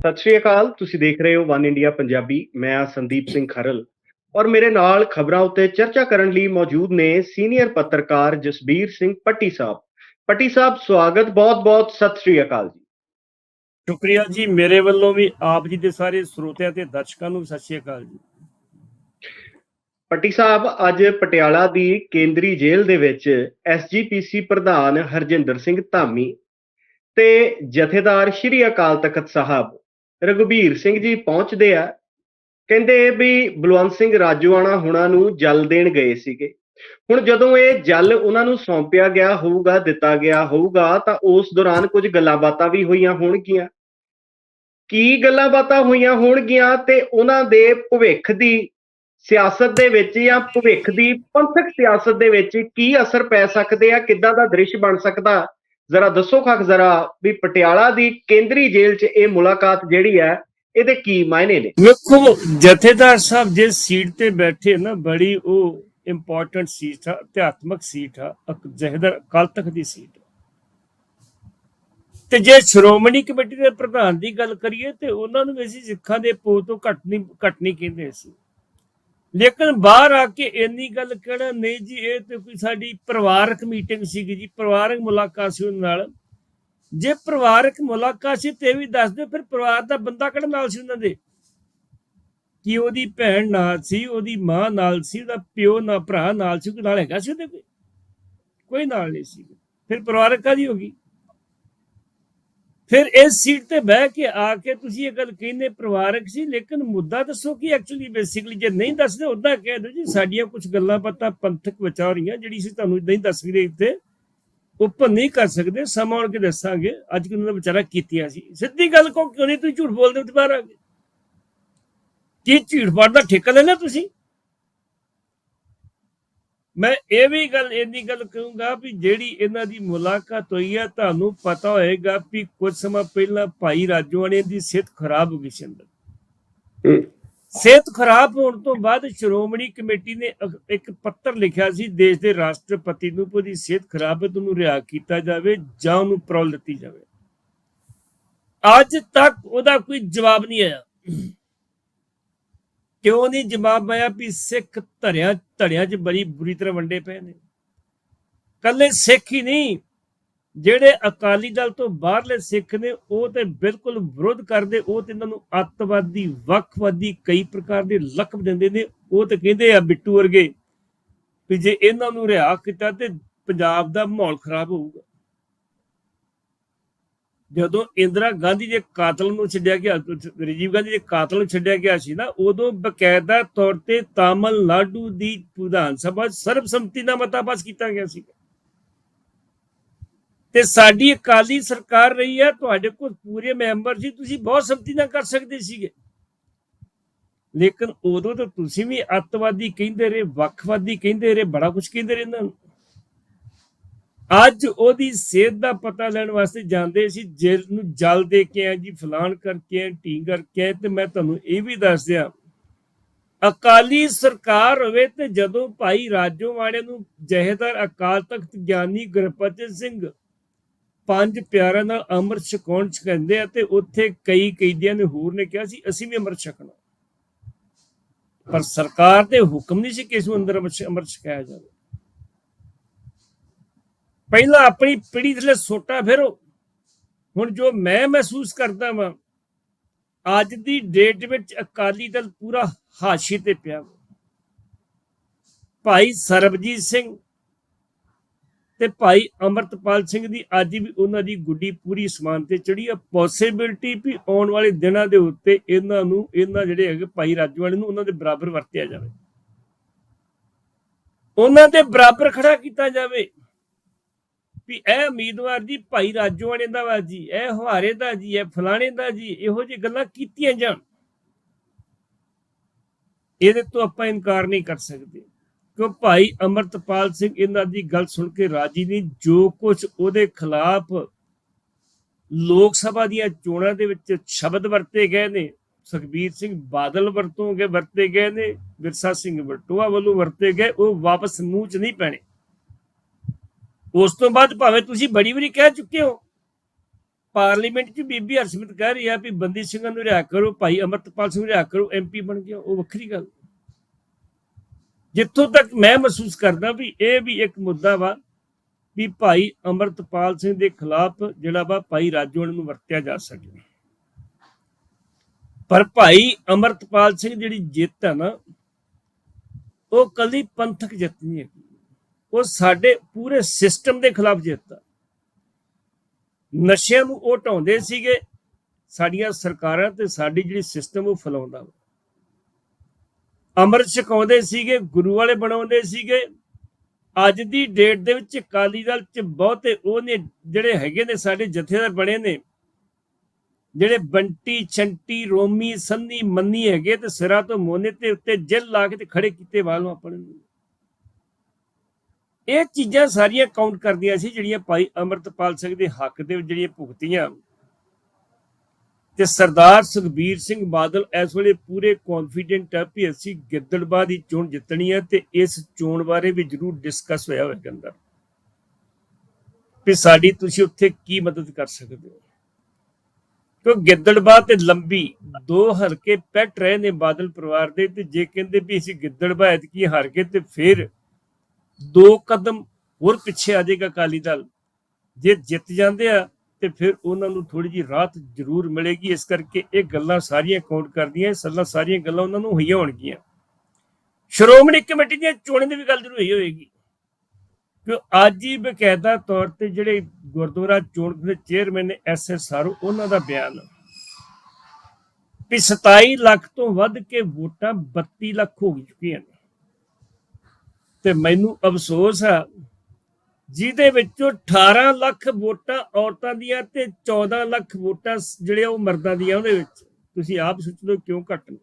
ਸਤਿ ਸ਼੍ਰੀ ਅਕਾਲ ਤੁਸੀਂ ਦੇਖ ਰਹੇ ਹੋ ਵਨ ਇੰਡੀਆ ਪੰਜਾਬੀ ਮੈਂ ਆ ਸੰਦੀਪ ਸਿੰਘ ਖਰਲ। ਔਰ ਮੇਰੇ ਨਾਲ ਖਬਰਾਂ ਉੱਤੇ ਚਰਚਾ ਕਰਨ ਲਈ ਮੌਜੂਦ ਨੇ ਸੀਨੀਅਰ ਪੱਤਰਕਾਰ ਜਸਬੀਰ ਸਿੰਘ ਪੱਟੀ ਸਾਹਿਬ। ਪੱਟੀ ਸਾਹਿਬ ਸਵਾਗਤ ਬਹੁਤ-ਬਹੁਤ ਸਤਿ ਸ਼੍ਰੀ ਅਕਾਲ ਜੀ। ਸ਼ੁਕਰੀਆ ਜੀ ਮੇਰੇ ਵੱਲੋਂ ਵੀ ਆਪ ਜੀ ਦੇ ਸਾਰੇ ਸਰੋਤਿਆਂ ਤੇ ਦਰਸ਼ਕਾਂ ਨੂੰ ਸਤਿ ਸ਼੍ਰੀ ਅਕਾਲ ਜੀ। ਪੱਟੀ ਸਾਹਿਬ ਅੱਜ ਪਟਿਆਲਾ ਦੀ ਕੇਂਦਰੀ ਜੇਲ੍ਹ ਦੇ ਵਿੱਚ ਐਸਜੀਪੀਸੀ ਪ੍ਰਧਾਨ ਹਰਜਿੰਦਰ ਸਿੰਘ ਧਾਮੀ ਤੇ ਜਥੇਦਾਰ ਸ਼੍ਰੀ ਅਕਾਲ ਤਖਤ ਸਾਹਿਬ ਰਘੁਬੀਰ ਸਿੰਘ ਜੀ ਪਹੁੰਚਦੇ ਆ। ਕਹਿੰਦੇ ਵੀ ਬਲਵੰਤ ਸਿੰਘ ਰਾਜੋਆਣਾ ਹੁਣਾਂ ਨੂੰ ਜਲ ਦੇਣ ਗਏ ਸੀਗੇ। ਹੁਣ ਜਦੋਂ ਇਹ ਜਲ ਉਹਨਾਂ ਨੂੰ ਸੌਂਪਿਆ ਗਿਆ ਹੋਊਗਾ, ਦਿੱਤਾ ਗਿਆ ਹੋਊਗਾ, ਤਾਂ ਉਸ ਦੌਰਾਨ ਕੁਝ ਗੱਲਾਂ ਬਾਤਾਂ ਵੀ ਹੋਈਆਂ ਹੋਣਗੀਆਂ। ਕੀ ਗੱਲਾਂ ਬਾਤਾਂ ਹੋਈਆਂ ਹੋਣਗੀਆਂ ਤੇ ਉਹਨਾਂ ਦੇ ਭਵਿੱਖ ਦੀ ਸਿਆਸਤ ਦੇ ਵਿੱਚ ਜਾਂ ਭਵਿੱਖ ਦੀ ਪੰਥਕ ਸਿਆਸਤ ਦੇ ਵਿੱਚ ਕੀ ਅਸਰ ਪੈ ਸਕਦੇ ਆ? ਕਿੱਦਾਂ ਦਾ ਦ੍ਰਿਸ਼ ਬਣ ਸਕਦਾ? ਜ਼ਰਾ ਦੱਸੋ ਖਾਕ ਜ਼ਰਾ ਵੀ ਪਟਿਆਲਾ ਦੀ ਕੇਂਦਰੀ ਜੇਲ੍ਹ 'ਚ ਇਹ ਮੁਲਾਕਾਤ ਜਿਹੜੀ ਹੈ, ਇਹਦੇ ਕੀ ਮਾਇਨੇ ਨੇ? ਵੇਖੋ, ਜਥੇਦਾਰ ਸਾਹਿਬ ਜਿਸ ਸੀਟ ਤੇ ਬੈਠੇ ਨਾ, ਬੜੀ ਉਹ ਇੰਪੋਰਟੈਂਟ ਸੀਟ ਆ, ਅਧਿਆਤਮਕ ਸੀਟ ਆ, ਅਕ- ਜਥੇਦਾਰ ਅਕਾਲ ਤਖਤ ਦੀ ਸੀਟ। ਤੇ ਜੇ ਸ਼੍ਰੋਮਣੀ ਕਮੇਟੀ ਦੇ ਪ੍ਰਧਾਨ ਦੀ ਗੱਲ ਕਰੀਏ, ਤੇ ਉਹਨਾਂ ਨੂੰ ਵੀ ਅਸੀਂ ਸਿੱਖਾਂ ਦੇ ਪੋ ਤੋਂ ਘੱਟ ਨਹੀਂ ਘੱਟ ਨਹੀਂ ਕਹਿੰਦੇ ਸੀ ਲੇਕਿਨ ਬਾਹਰ ਆ ਕੇ ਇੰਨੀ ਗੱਲ ਕਹਿਣਾ, ਨਹੀਂ ਜੀ, ਇਹ ਤੇ ਕੋਈ ਸਾਡੀ ਪਰਿਵਾਰਕ ਮੀਟਿੰਗ ਸੀਗੀ ਜੀ, ਪਰਿਵਾਰਕ ਮੁਲਾਕਾਤ ਸੀ ਉਹਨਾਂ ਨਾਲ। ਜੇ ਪਰਿਵਾਰਕ ਮੁਲਾਕਾਤ ਸੀ ਤੇ ਵੀ ਦੱਸ ਦਿਓ, ਫਿਰ ਪਰਿਵਾਰ ਦਾ ਬੰਦਾ ਕਿਹੜਾ ਨਾਲ ਸੀ ਉਹਨਾਂ ਦੇ? ਕਿ ਉਹਦੀ ਭੈਣ ਨਾਲ ਸੀ, ਉਹਦੀ ਮਾਂ ਨਾਲ ਸੀ, ਉਹਦਾ ਪਿਓ ਨਾਲ, ਭਰਾ ਨਾਲ ਸੀ, ਕੋਈ ਨਾਲ ਹੈਗਾ ਸੀ ਉਹਦੇ ਕੋਈ ਕੋਈ ਨਾਲ ਨਹੀਂ ਸੀ। ਫਿਰ ਪਰਿਵਾਰਕ ਕਾਦੀ ਹੋ ਗਈ? ਫਿਰ ਇਸ ਸੀਟ ਤੇ ਬਹਿ ਕੇ ਆ ਕੇ ਤੁਸੀਂ ਇਹ ਗੱਲ ਕਹਿੰਦੇ ਪਰਿਵਾਰਕ ਸੀ, ਲੇਕਿਨ ਮੁੱਦਾ ਦੱਸੋ ਕਿ ਐਕਚੁਅਲੀ ਬੇਸਿਕਲੀ ਜੇ ਨਹੀਂ ਦੱਸਦੇ ਉਦਾਂ ਕਹਿ ਦਿਓ ਜੀ, ਸਾਡੀਆਂ ਕੁਝ ਗੱਲਾਂ ਬਾਤਾਂ ਪੰਥਕ ਵਿਚਾਰ ਰਹੀਆਂ, ਜਿਹੜੀ ਸੀ ਤੁਹਾਨੂੰ ਨਹੀਂ ਦੱਸ ਵੀ ਰਹੇ ਇੱਥੇ ਓਪਨ ਨਹੀਂ ਕਰ ਸਕਦੇ, ਸਮਾਂ ਆਉਣ ਕੇ ਦੱਸਾਂਗੇ, ਅੱਜ ਕਿਉਂ ਦਾ ਵਿਚਾਰਾ ਕੀਤੀਆਂ ਸੀ। ਸਿੱਧੀ ਗੱਲ ਕੋ ਕਿਉਂ ਨਹੀਂ ਤੁਸੀਂ ਝੂਠ ਬੋਲਦੇ ਹੋ ਦੁਬਾਰਾ? ਆ ਕੇ ਕੀ ਝੂਠ ਪਾੜ ਦਾ ਠੇਕਾ ਲੈ ਲਿਆ ਤੁਸੀਂ? ਮੈਂ ਇਹ ਵੀ ਗੱਲ ਇੰਨੀ ਗੱਲ ਕਹੂੰਗਾ ਵੀ ਜਿਹੜੀ ਇਹਨਾਂ ਦੀ ਮੁਲਾਕਾਤ ਹੋਈ ਹੈ ਤੁਹਾਨੂੰ ਪਤਾ ਹੋਏਗਾ ਵੀ ਕੁਝ ਸਮਾਂ ਪਹਿਲਾਂ ਭਾਈ ਰਾਜੋਆਣੇ ਦੀ ਸਿਹਤ ਖਰਾਬ ਹੋ ਗਈ ਸੀ ਅੰਦਰ। ਸਿਹਤ ਖਰਾਬ ਹੋਣ ਤੋਂ ਬਾਅਦ ਸ਼੍ਰੋਮਣੀ ਕਮੇਟੀ ਨੇ ਇੱਕ ਪੱਤਰ ਲਿਖਿਆ ਸੀ ਦੇਸ਼ ਦੇ ਰਾਸ਼ਟਰਪਤੀ ਨੂੰ ਉਹਦੀ ਸਿਹਤ ਖਰਾਬ ਹੈ ਤੁਹਾਨੂੰ ਰਿਹਾ ਕੀਤਾ ਜਾਵੇ ਜਾਂ ਉਹਨੂੰ ਪਰੋਲ ਦਿੱਤੀ ਜਾਵੇ। ਅੱਜ ਤੱਕ ਉਹਦਾ ਕੋਈ ਜਵਾਬ ਨਹੀਂ ਆਇਆ। ਕਿਉਂ ਨਹੀਂ ਜਵਾਬ ਆਇਆ ਵੀ ਸਿੱਖ ਧਰਿਆਂ, ਧੜਿਆਂ 'ਚ ਬੜੀ ਬੁਰੀ ਤਰ੍ਹਾਂ ਵੰਡੇ ਪਏ ਨੇ? ਕੱਲੇ ਸਿੱਖ ਹੀ ਨਹੀਂ, ਜਿਹੜੇ ਅਕਾਲੀ ਦਲ ਤੋਂ ਬਾਹਰਲੇ ਸਿੱਖ ਨੇ, ਉਹ ਤੇ ਬਿਲਕੁਲ ਵਿਰੋਧ ਕਰਦੇ, ਉਹ ਤੇ ਇਹਨਾਂ ਨੂੰ ਅੱਤਵਾਦੀ, ਵੱਖਵਾਦੀ ਕਈ ਪ੍ਰਕਾਰ ਦੇ ਲਕਬ ਦਿੰਦੇ ਨੇ, ਉਹ ਤੇ ਕਹਿੰਦੇ ਆ ਬਿੱਟੂ ਵਰਗੇ ਵੀ ਜੇ ਇਹਨਾਂ ਨੂੰ ਰਿਹਾ ਕੀਤਾ ਤੇ ਪੰਜਾਬ ਦਾ ਮਾਹੌਲ ਖਰਾਬ ਹੋਊਗਾ। ਜਦੋਂ ਇੰਦਰਾ ਗਾਂਧੀ ਦੇ ਕਾਤਲ ਨੂੰ ਛੱਡਿਆ ਗਿਆ, ਰਾਜੀਵ ਗਾਂਧੀ ਦੇ ਕਾਤਲ ਨੂੰ ਛੱਡਿਆ ਗਿਆ ਸੀ ਨਾ, ਉਦੋਂ ਬਕਾਇਦਾ ਤੌਰ ਤੇ ਤਾਮਿਲਨਾਡੂ ਦੀ ਵਿਧਾਨ ਸਭਾ ਸਰਬਸੰਮਤੀ ਨਾਲ ਮਤਾ ਪਾਸ ਕੀਤਾ ਗਿਆ ਸੀ। ਤੇ ਸਾਡੀ ਅਕਾਲੀ ਸਰਕਾਰ ਰਹੀ ਹੈ, ਤੁਹਾਡੇ ਕੋਲ ਪੂਰੇ ਮੈਂਬਰ ਸੀ, ਤੁਸੀਂ ਬਹੁਤ ਸੰਮਤੀ ਨਾਲ ਕਰ ਸਕਦੇ ਸੀਗੇ। ਲੇਕਿਨ ਉਦੋਂ ਤਾਂ ਤੁਸੀਂ ਵੀ ਅੱਤਵਾਦੀ ਕਹਿੰਦੇ ਰਹੇ, ਵੱਖਵਾਦੀ ਕਹਿੰਦੇ ਰਹੇ, ਬੜਾ ਕੁਝ ਕਹਿੰਦੇ ਰਹੇ ਇਹਨਾਂ ਨੂੰ। ਅੱਜ ਉਹਦੀ ਸਿਹਤ ਦਾ ਪਤਾ ਲੈਣ ਵਾਸਤੇ ਜਾਂਦੇ ਸੀ ਜੇਲ ਨੂੰ ਜਲ ਦੇ ਕੇ ਆ ਜੀ ਫਲਾਨ ਕਰਕੇ ਆਏ, ਢੀਂਗ ਕਰਕੇ ਤੇ ਮੈਂ ਤੁਹਾਨੂੰ ਇਹ ਵੀ ਦੱਸ ਦਿਆਂ ਅਕਾਲੀ ਸਰਕਾਰ ਹੋਵੇ ਤੇ ਜਦੋਂ ਭਾਈ ਰਾਜੋਵਾੜੇ ਨੂੰ ਜਹੇਦਾਰ ਅਕਾਲ ਤਖਤ ਗਿਆਨੀ ਗੁਰਪ੍ਰੀਤ ਸਿੰਘ ਪੰਜ ਪਿਆਰਿਆਂ ਨਾਲ ਅੰਮ੍ਰਿਤ ਛਕਾਉਣ ਚ ਕਹਿੰਦੇ ਆ ਤੇ ਉੱਥੇ ਕਈ ਕੈਦੀਆਂ ਨੇ ਹੋਰ ਨੇ ਕਿਹਾ ਸੀ ਅਸੀਂ ਵੀ ਅੰਮ੍ਰਿਤ ਛਕਣਾ। ਪਰ ਸਰਕਾਰ ਦੇ ਹੁਕਮ ਨਹੀਂ ਸੀ ਕਿ ਨੂੰ ਅੰਦਰ ਅੰਮ੍ਰਿਤ ਛਕਾਇਆ ਜਾਵੇ। ਪਹਿਲਾਂ ਆਪਣੀ ਪੀੜੀ ਥਲੇ ਸੋਟਾ ਫਿਰੋ। ਹੁਣ ਜੋ ਮੈਂ ਮਹਿਸੂਸ ਕਰਦਾ ਵਾਂ, ਅੱਜ ਦੀ ਡੇਟ ਵਿੱਚ ਅਕਾਲੀ ਦਲ ਪੂਰਾ ਹਾਸ਼ੀ ਤੇ ਪਿਆ ਵਾ। ਭਾਈ ਸਰਬਜੀਤ ਸਿੰਘ ਤੇ ਭਾਈ ਅਮਰਤਪਾਲ ਸਿੰਘ ਦੀ ਅੱਜ ਵੀ ਉਹਨਾਂ ਦੀ ਗੁੱਡੀ ਪੂਰੀ ਸਮਾਨ ਤੇ ਚੜੀ ਆ। ਪੋਸਿਬਿਲਟੀ ਵੀ ਆਉਣ ਵਾਲੇ ਦਿਨਾਂ ਦੇ ਉੱਤੇ ਇਹਨਾਂ ਨੂੰ, ਇਹਨਾਂ ਜਿਹੜੇ ਹੈਗੇ ਭਾਈ ਰਾਜਵਾਲੇ ਨੂੰ ਉਹਨਾਂ ਦੇ ਬਰਾਬਰ ਵਰਤਿਆ ਜਾਵੇ। ਉਹਨਾਂ ਦੇ ਬਰਾਬਰ ਖੜਾ ਕੀਤਾ ਜਾਵੇ। ਵੀ ਇਹ ਉਮੀਦਵਾਰ ਜੀ ਭਾਈ ਰਾਜੋਆਣੇ ਦਾ ਵਾ ਜੀ, ਇਹ ਹਵਾਰੇ ਦਾ ਜੀ, ਇਹ ਫਲਾਣੇ ਦਾ ਜੀ, ਇਹੋ ਜਿਹੀ ਗੱਲਾਂ ਕੀਤੀਆਂ ਜਾਣ। ਇਹਦੇ ਤੋਂ ਆਪਾਂ ਇਨਕਾਰ ਨਹੀਂ ਕਰ ਸਕਦੇ। ਕਿ ਭਾਈ ਅਮਰਤਪਾਲ ਸਿੰਘ ਇਹਨਾਂ ਦੀ ਗੱਲ ਸੁਣ ਕੇ ਰਾਜੀ ਨਹੀਂ, ਜੋ ਕੁਝ ਉਹਦੇ ਖਿਲਾਫ ਲੋਕ ਸਭਾ ਦੀਆਂ ਚੋਣਾਂ ਦੇ ਵਿੱਚ ਸ਼ਬਦ ਵਰਤੇ ਗਏ ਨੇ, ਸੁਖਬੀਰ ਸਿੰਘ ਬਾਦਲ ਵਰਤੋਂ ਕੇ ਵਰਤੇ ਗਏ ਨੇ ਵਿਰਸਾ ਸਿੰਘ ਵਟੋਆ ਵੱਲੋਂ ਵਰਤੇ ਗਏ, ਉਹ ਵਾਪਸ ਮੂੰਹ 'ਚ ਨਹੀਂ ਪੈਣੇ। ਉਸ ਤੋਂ ਬਾਅਦ ਭਾਵੇਂ ਤੁਸੀਂ ਬੜੀ ਵਾਰੀ ਕਹਿ ਚੁੱਕੇ ਹੋ, ਪਾਰਲੀਮੈਂਟ 'ਚ ਬੀਬੀ ਹਰਸਿਮਰਤ ਕਹਿ ਰਹੀ ਆ ਵੀ ਬੰਦੀ ਸਿੰਘਾਂ ਨੂੰ ਰਿਹਾ ਕਰੋ, ਭਾਈ ਅਮਰਤਪਾਲ ਸਿੰਘ ਰਿਹਾ ਕਰੋ ਐਮਪੀ ਬਣ ਗਿਆ, ਉਹ ਵੱਖਰੀ ਗੱਲ। ਜਿੱਥੋਂ ਤੱਕ ਮੈਂ ਮਹਿਸੂਸ ਕਰਦਾ ਵੀ ਇਹ ਵੀ ਇੱਕ ਮੁੱਦਾ ਵਾ ਵੀ ਭਾਈ ਅਮਰਤਪਾਲ ਸਿੰਘ ਦੇ ਖਿਲਾਫ ਜਿਹੜਾ ਵਾ ਭਾਈ ਰਾਜੋਣ ਨੂੰ ਵਰਤਿਆ ਜਾ ਸਕੇ। ਪਰ ਭਾਈ ਅਮਰਤਪਾਲ ਸਿੰਘ ਜਿਹੜੀ ਜਿੱਤ ਹੈ ਨਾ, ਉਹ ਕੱਲੀ ਪੰਥਕ ਜਿੱਤ ਨਹੀਂ ਹੈਗੀ। ਉਹ ਸਾਡੇ ਪੂਰੇ ਸਿਸਟਮ ਦੇ ਖਿਲਾਫ ਜਿੱਤ ਨਸ਼ਿਆਂ ਨੂੰ ਉਹ ਢਾਉਂਦੇ ਸੀਗੇ, ਸਾਡੀਆਂ ਸਰਕਾਰਾਂ ਤੇ ਸਾਡੀ ਜਿਹੜੀ ਸਿਸਟਮ ਉਹ ਫਲਾਉਂਦਾ ਵਾ। ਅੰਮ੍ਰਿਤ ਛਕਾਉਂਦੇ ਸੀਗੇ, ਗੁਰੂ ਵਾਲੇ ਬਣਾਉਂਦੇ ਸੀਗੇ। ਅੱਜ ਦੀ ਡੇਟ ਦੇ ਵਿੱਚ ਅਕਾਲੀ ਦਲ ਚ ਬਹੁਤੇ ਉਹ ਨੇ, ਜਿਹੜੇ ਹੈਗੇ ਨੇ, ਸਾਡੇ ਜਥੇਦਾਰ ਬਣੇ ਨੇ, ਜਿਹੜੇ ਬੰਟੀ, ਛੰਟੀ, ਰੋਮੀ, ਸੰਨੀ, ਮੰਨੀ ਹੈਗੇ ਤੇ ਸਿਰਾਂ ਤੋਂ ਮੋਨੇ ਤੇ ਉੱਤੇ ਜਿੱਲ ਲਾ ਕੇ ਤੇ ਖੜੇ ਕੀਤੇ ਵਾਲੋਂ ਆਪਣੇ ਨੂੰ। ਇਹ ਚੀਜ਼ਾਂ ਸਾਰੀਆਂ ਕਾਊਂਟ ਕਰਦੀਆਂ ਸੀ ਜਿਹੜੀਆਂ ਭਾਈ ਅਮਰਤਪਾਲ ਸਿੰਘ ਦੇ ਹੱਕ ਦੇ ਵਿੱਚ ਜਿਹੜੀਆਂ ਭੁਗਤੀਆਂ। ਤੇ ਸਰਦਾਰ ਸੁਖਬੀਰ ਸਿੰਘ ਬਾਦਲ ਇਸ ਵੇਲੇ ਪੂਰੇ ਕੌਨਫੀਡੈਂਟ ਹੈ ਕਿ ਅਸੀਂ ਗਿੱਦੜਬਾਹ ਦੀ ਚੋਣ ਜਿੱਤਣੀ ਹੈ ਤੇ ਇਸ ਚੋਣ ਬਾਰੇ ਵੀ ਜ਼ਰੂਰ ਡਿਸਕਸ ਹੋਇਆ ਹੋਵੇਗਾ ਅੰਦਰ। ਵੀ ਸਾਡੀ ਤੁਸੀਂ ਉੱਥੇ ਕੀ ਮਦਦ ਕਰ ਸਕਦੇ ਹੋ? ਕਿਉਂ ਗਿੱਦੜਬਾਹ ਤੇ ਲੰਬੀ ਦੋ ਹਲਕੇ ਪੈਟ ਰਹੇ ਨੇ ਬਾਦਲ ਪਰਿਵਾਰ ਦੇ ਤੇ ਜੇ ਕਹਿੰਦੇ ਵੀ ਅਸੀਂ ਗਿੱਦੜਬਾਹ ਐਤਕੀ ਹਾਰ ਕੇ ਤੇ ਫਿਰ ਦੋ ਕਦਮ ਹੋਰ ਪਿੱਛੇ ਆ ਜਾਏਗਾ ਅਕਾਲੀ ਦਲ। ਜੇ ਜਿੱਤ ਜਾਂਦੇ ਆ, ਤੇ ਫਿਰ ਉਹਨਾਂ ਨੂੰ ਥੋੜੀ ਜੀ ਰਾਹਤ ਜ਼ਰੂਰ ਮਿਲੇਗੀ। ਇਸ ਕਰਕੇ ਇਹ ਗੱਲਾਂ ਸਾਰੀਆਂ ਕਾਊਂਟ ਕਰਦੀਆਂ ਸੱਲਾ ਸਾਰੀਆਂ ਗੱਲਾਂ ਉਹਨਾਂ ਨੂੰ ਹੋਈਆਂ ਹੋਣਗੀਆਂ। ਸ਼੍ਰੋਮਣੀ ਕਮੇਟੀ ਦੀਆਂ ਚੋਣਾਂ ਦੀ ਵੀ ਗੱਲ ਜ਼ਰੂਰ ਹੋਈ ਹੋਏਗੀ। ਕਿ ਅੱਜ ਹੀ ਬਕਾਇਦਾ ਤੌਰ ਤੇ ਜਿਹੜੇ ਗੁਰਦੁਆਰਾ ਚੋਣ ਦੇ ਚੇਅਰਮੈਨ ਨੇ ਐਸ ਐਸ ਸਾਰੂ, ਉਹਨਾਂ ਦਾ ਬਿਆਨ। ਵੀ 27 ਲੱਖ ਤੋਂ ਵੱਧ ਕੇ ਵੋਟਾਂ 32 ਲੱਖ ਹੋ ਚੁੱਕੀਆਂ ਨੇ। ਤੇ ਮੈਨੂੰ ਅਫਸੋਸ ਆ, ਜਿਹਦੇ ਵਿੱਚੋਂ 18 ਲੱਖ ਵੋਟਾਂ ਔਰਤਾਂ ਦੀਆਂ ਤੇ 14 ਲੱਖ ਵੋਟਾਂ ਸ- ਜਿਹੜੇ ਉਹ ਮਰਦਾਂ ਦੀਆਂ ਉਹਦੇ ਵਿੱਚ। ਤੁਸੀਂ ਆਪ ਸੋਚ ਲਓ ਕਿਉਂ ਘੱਟ ਨੇ।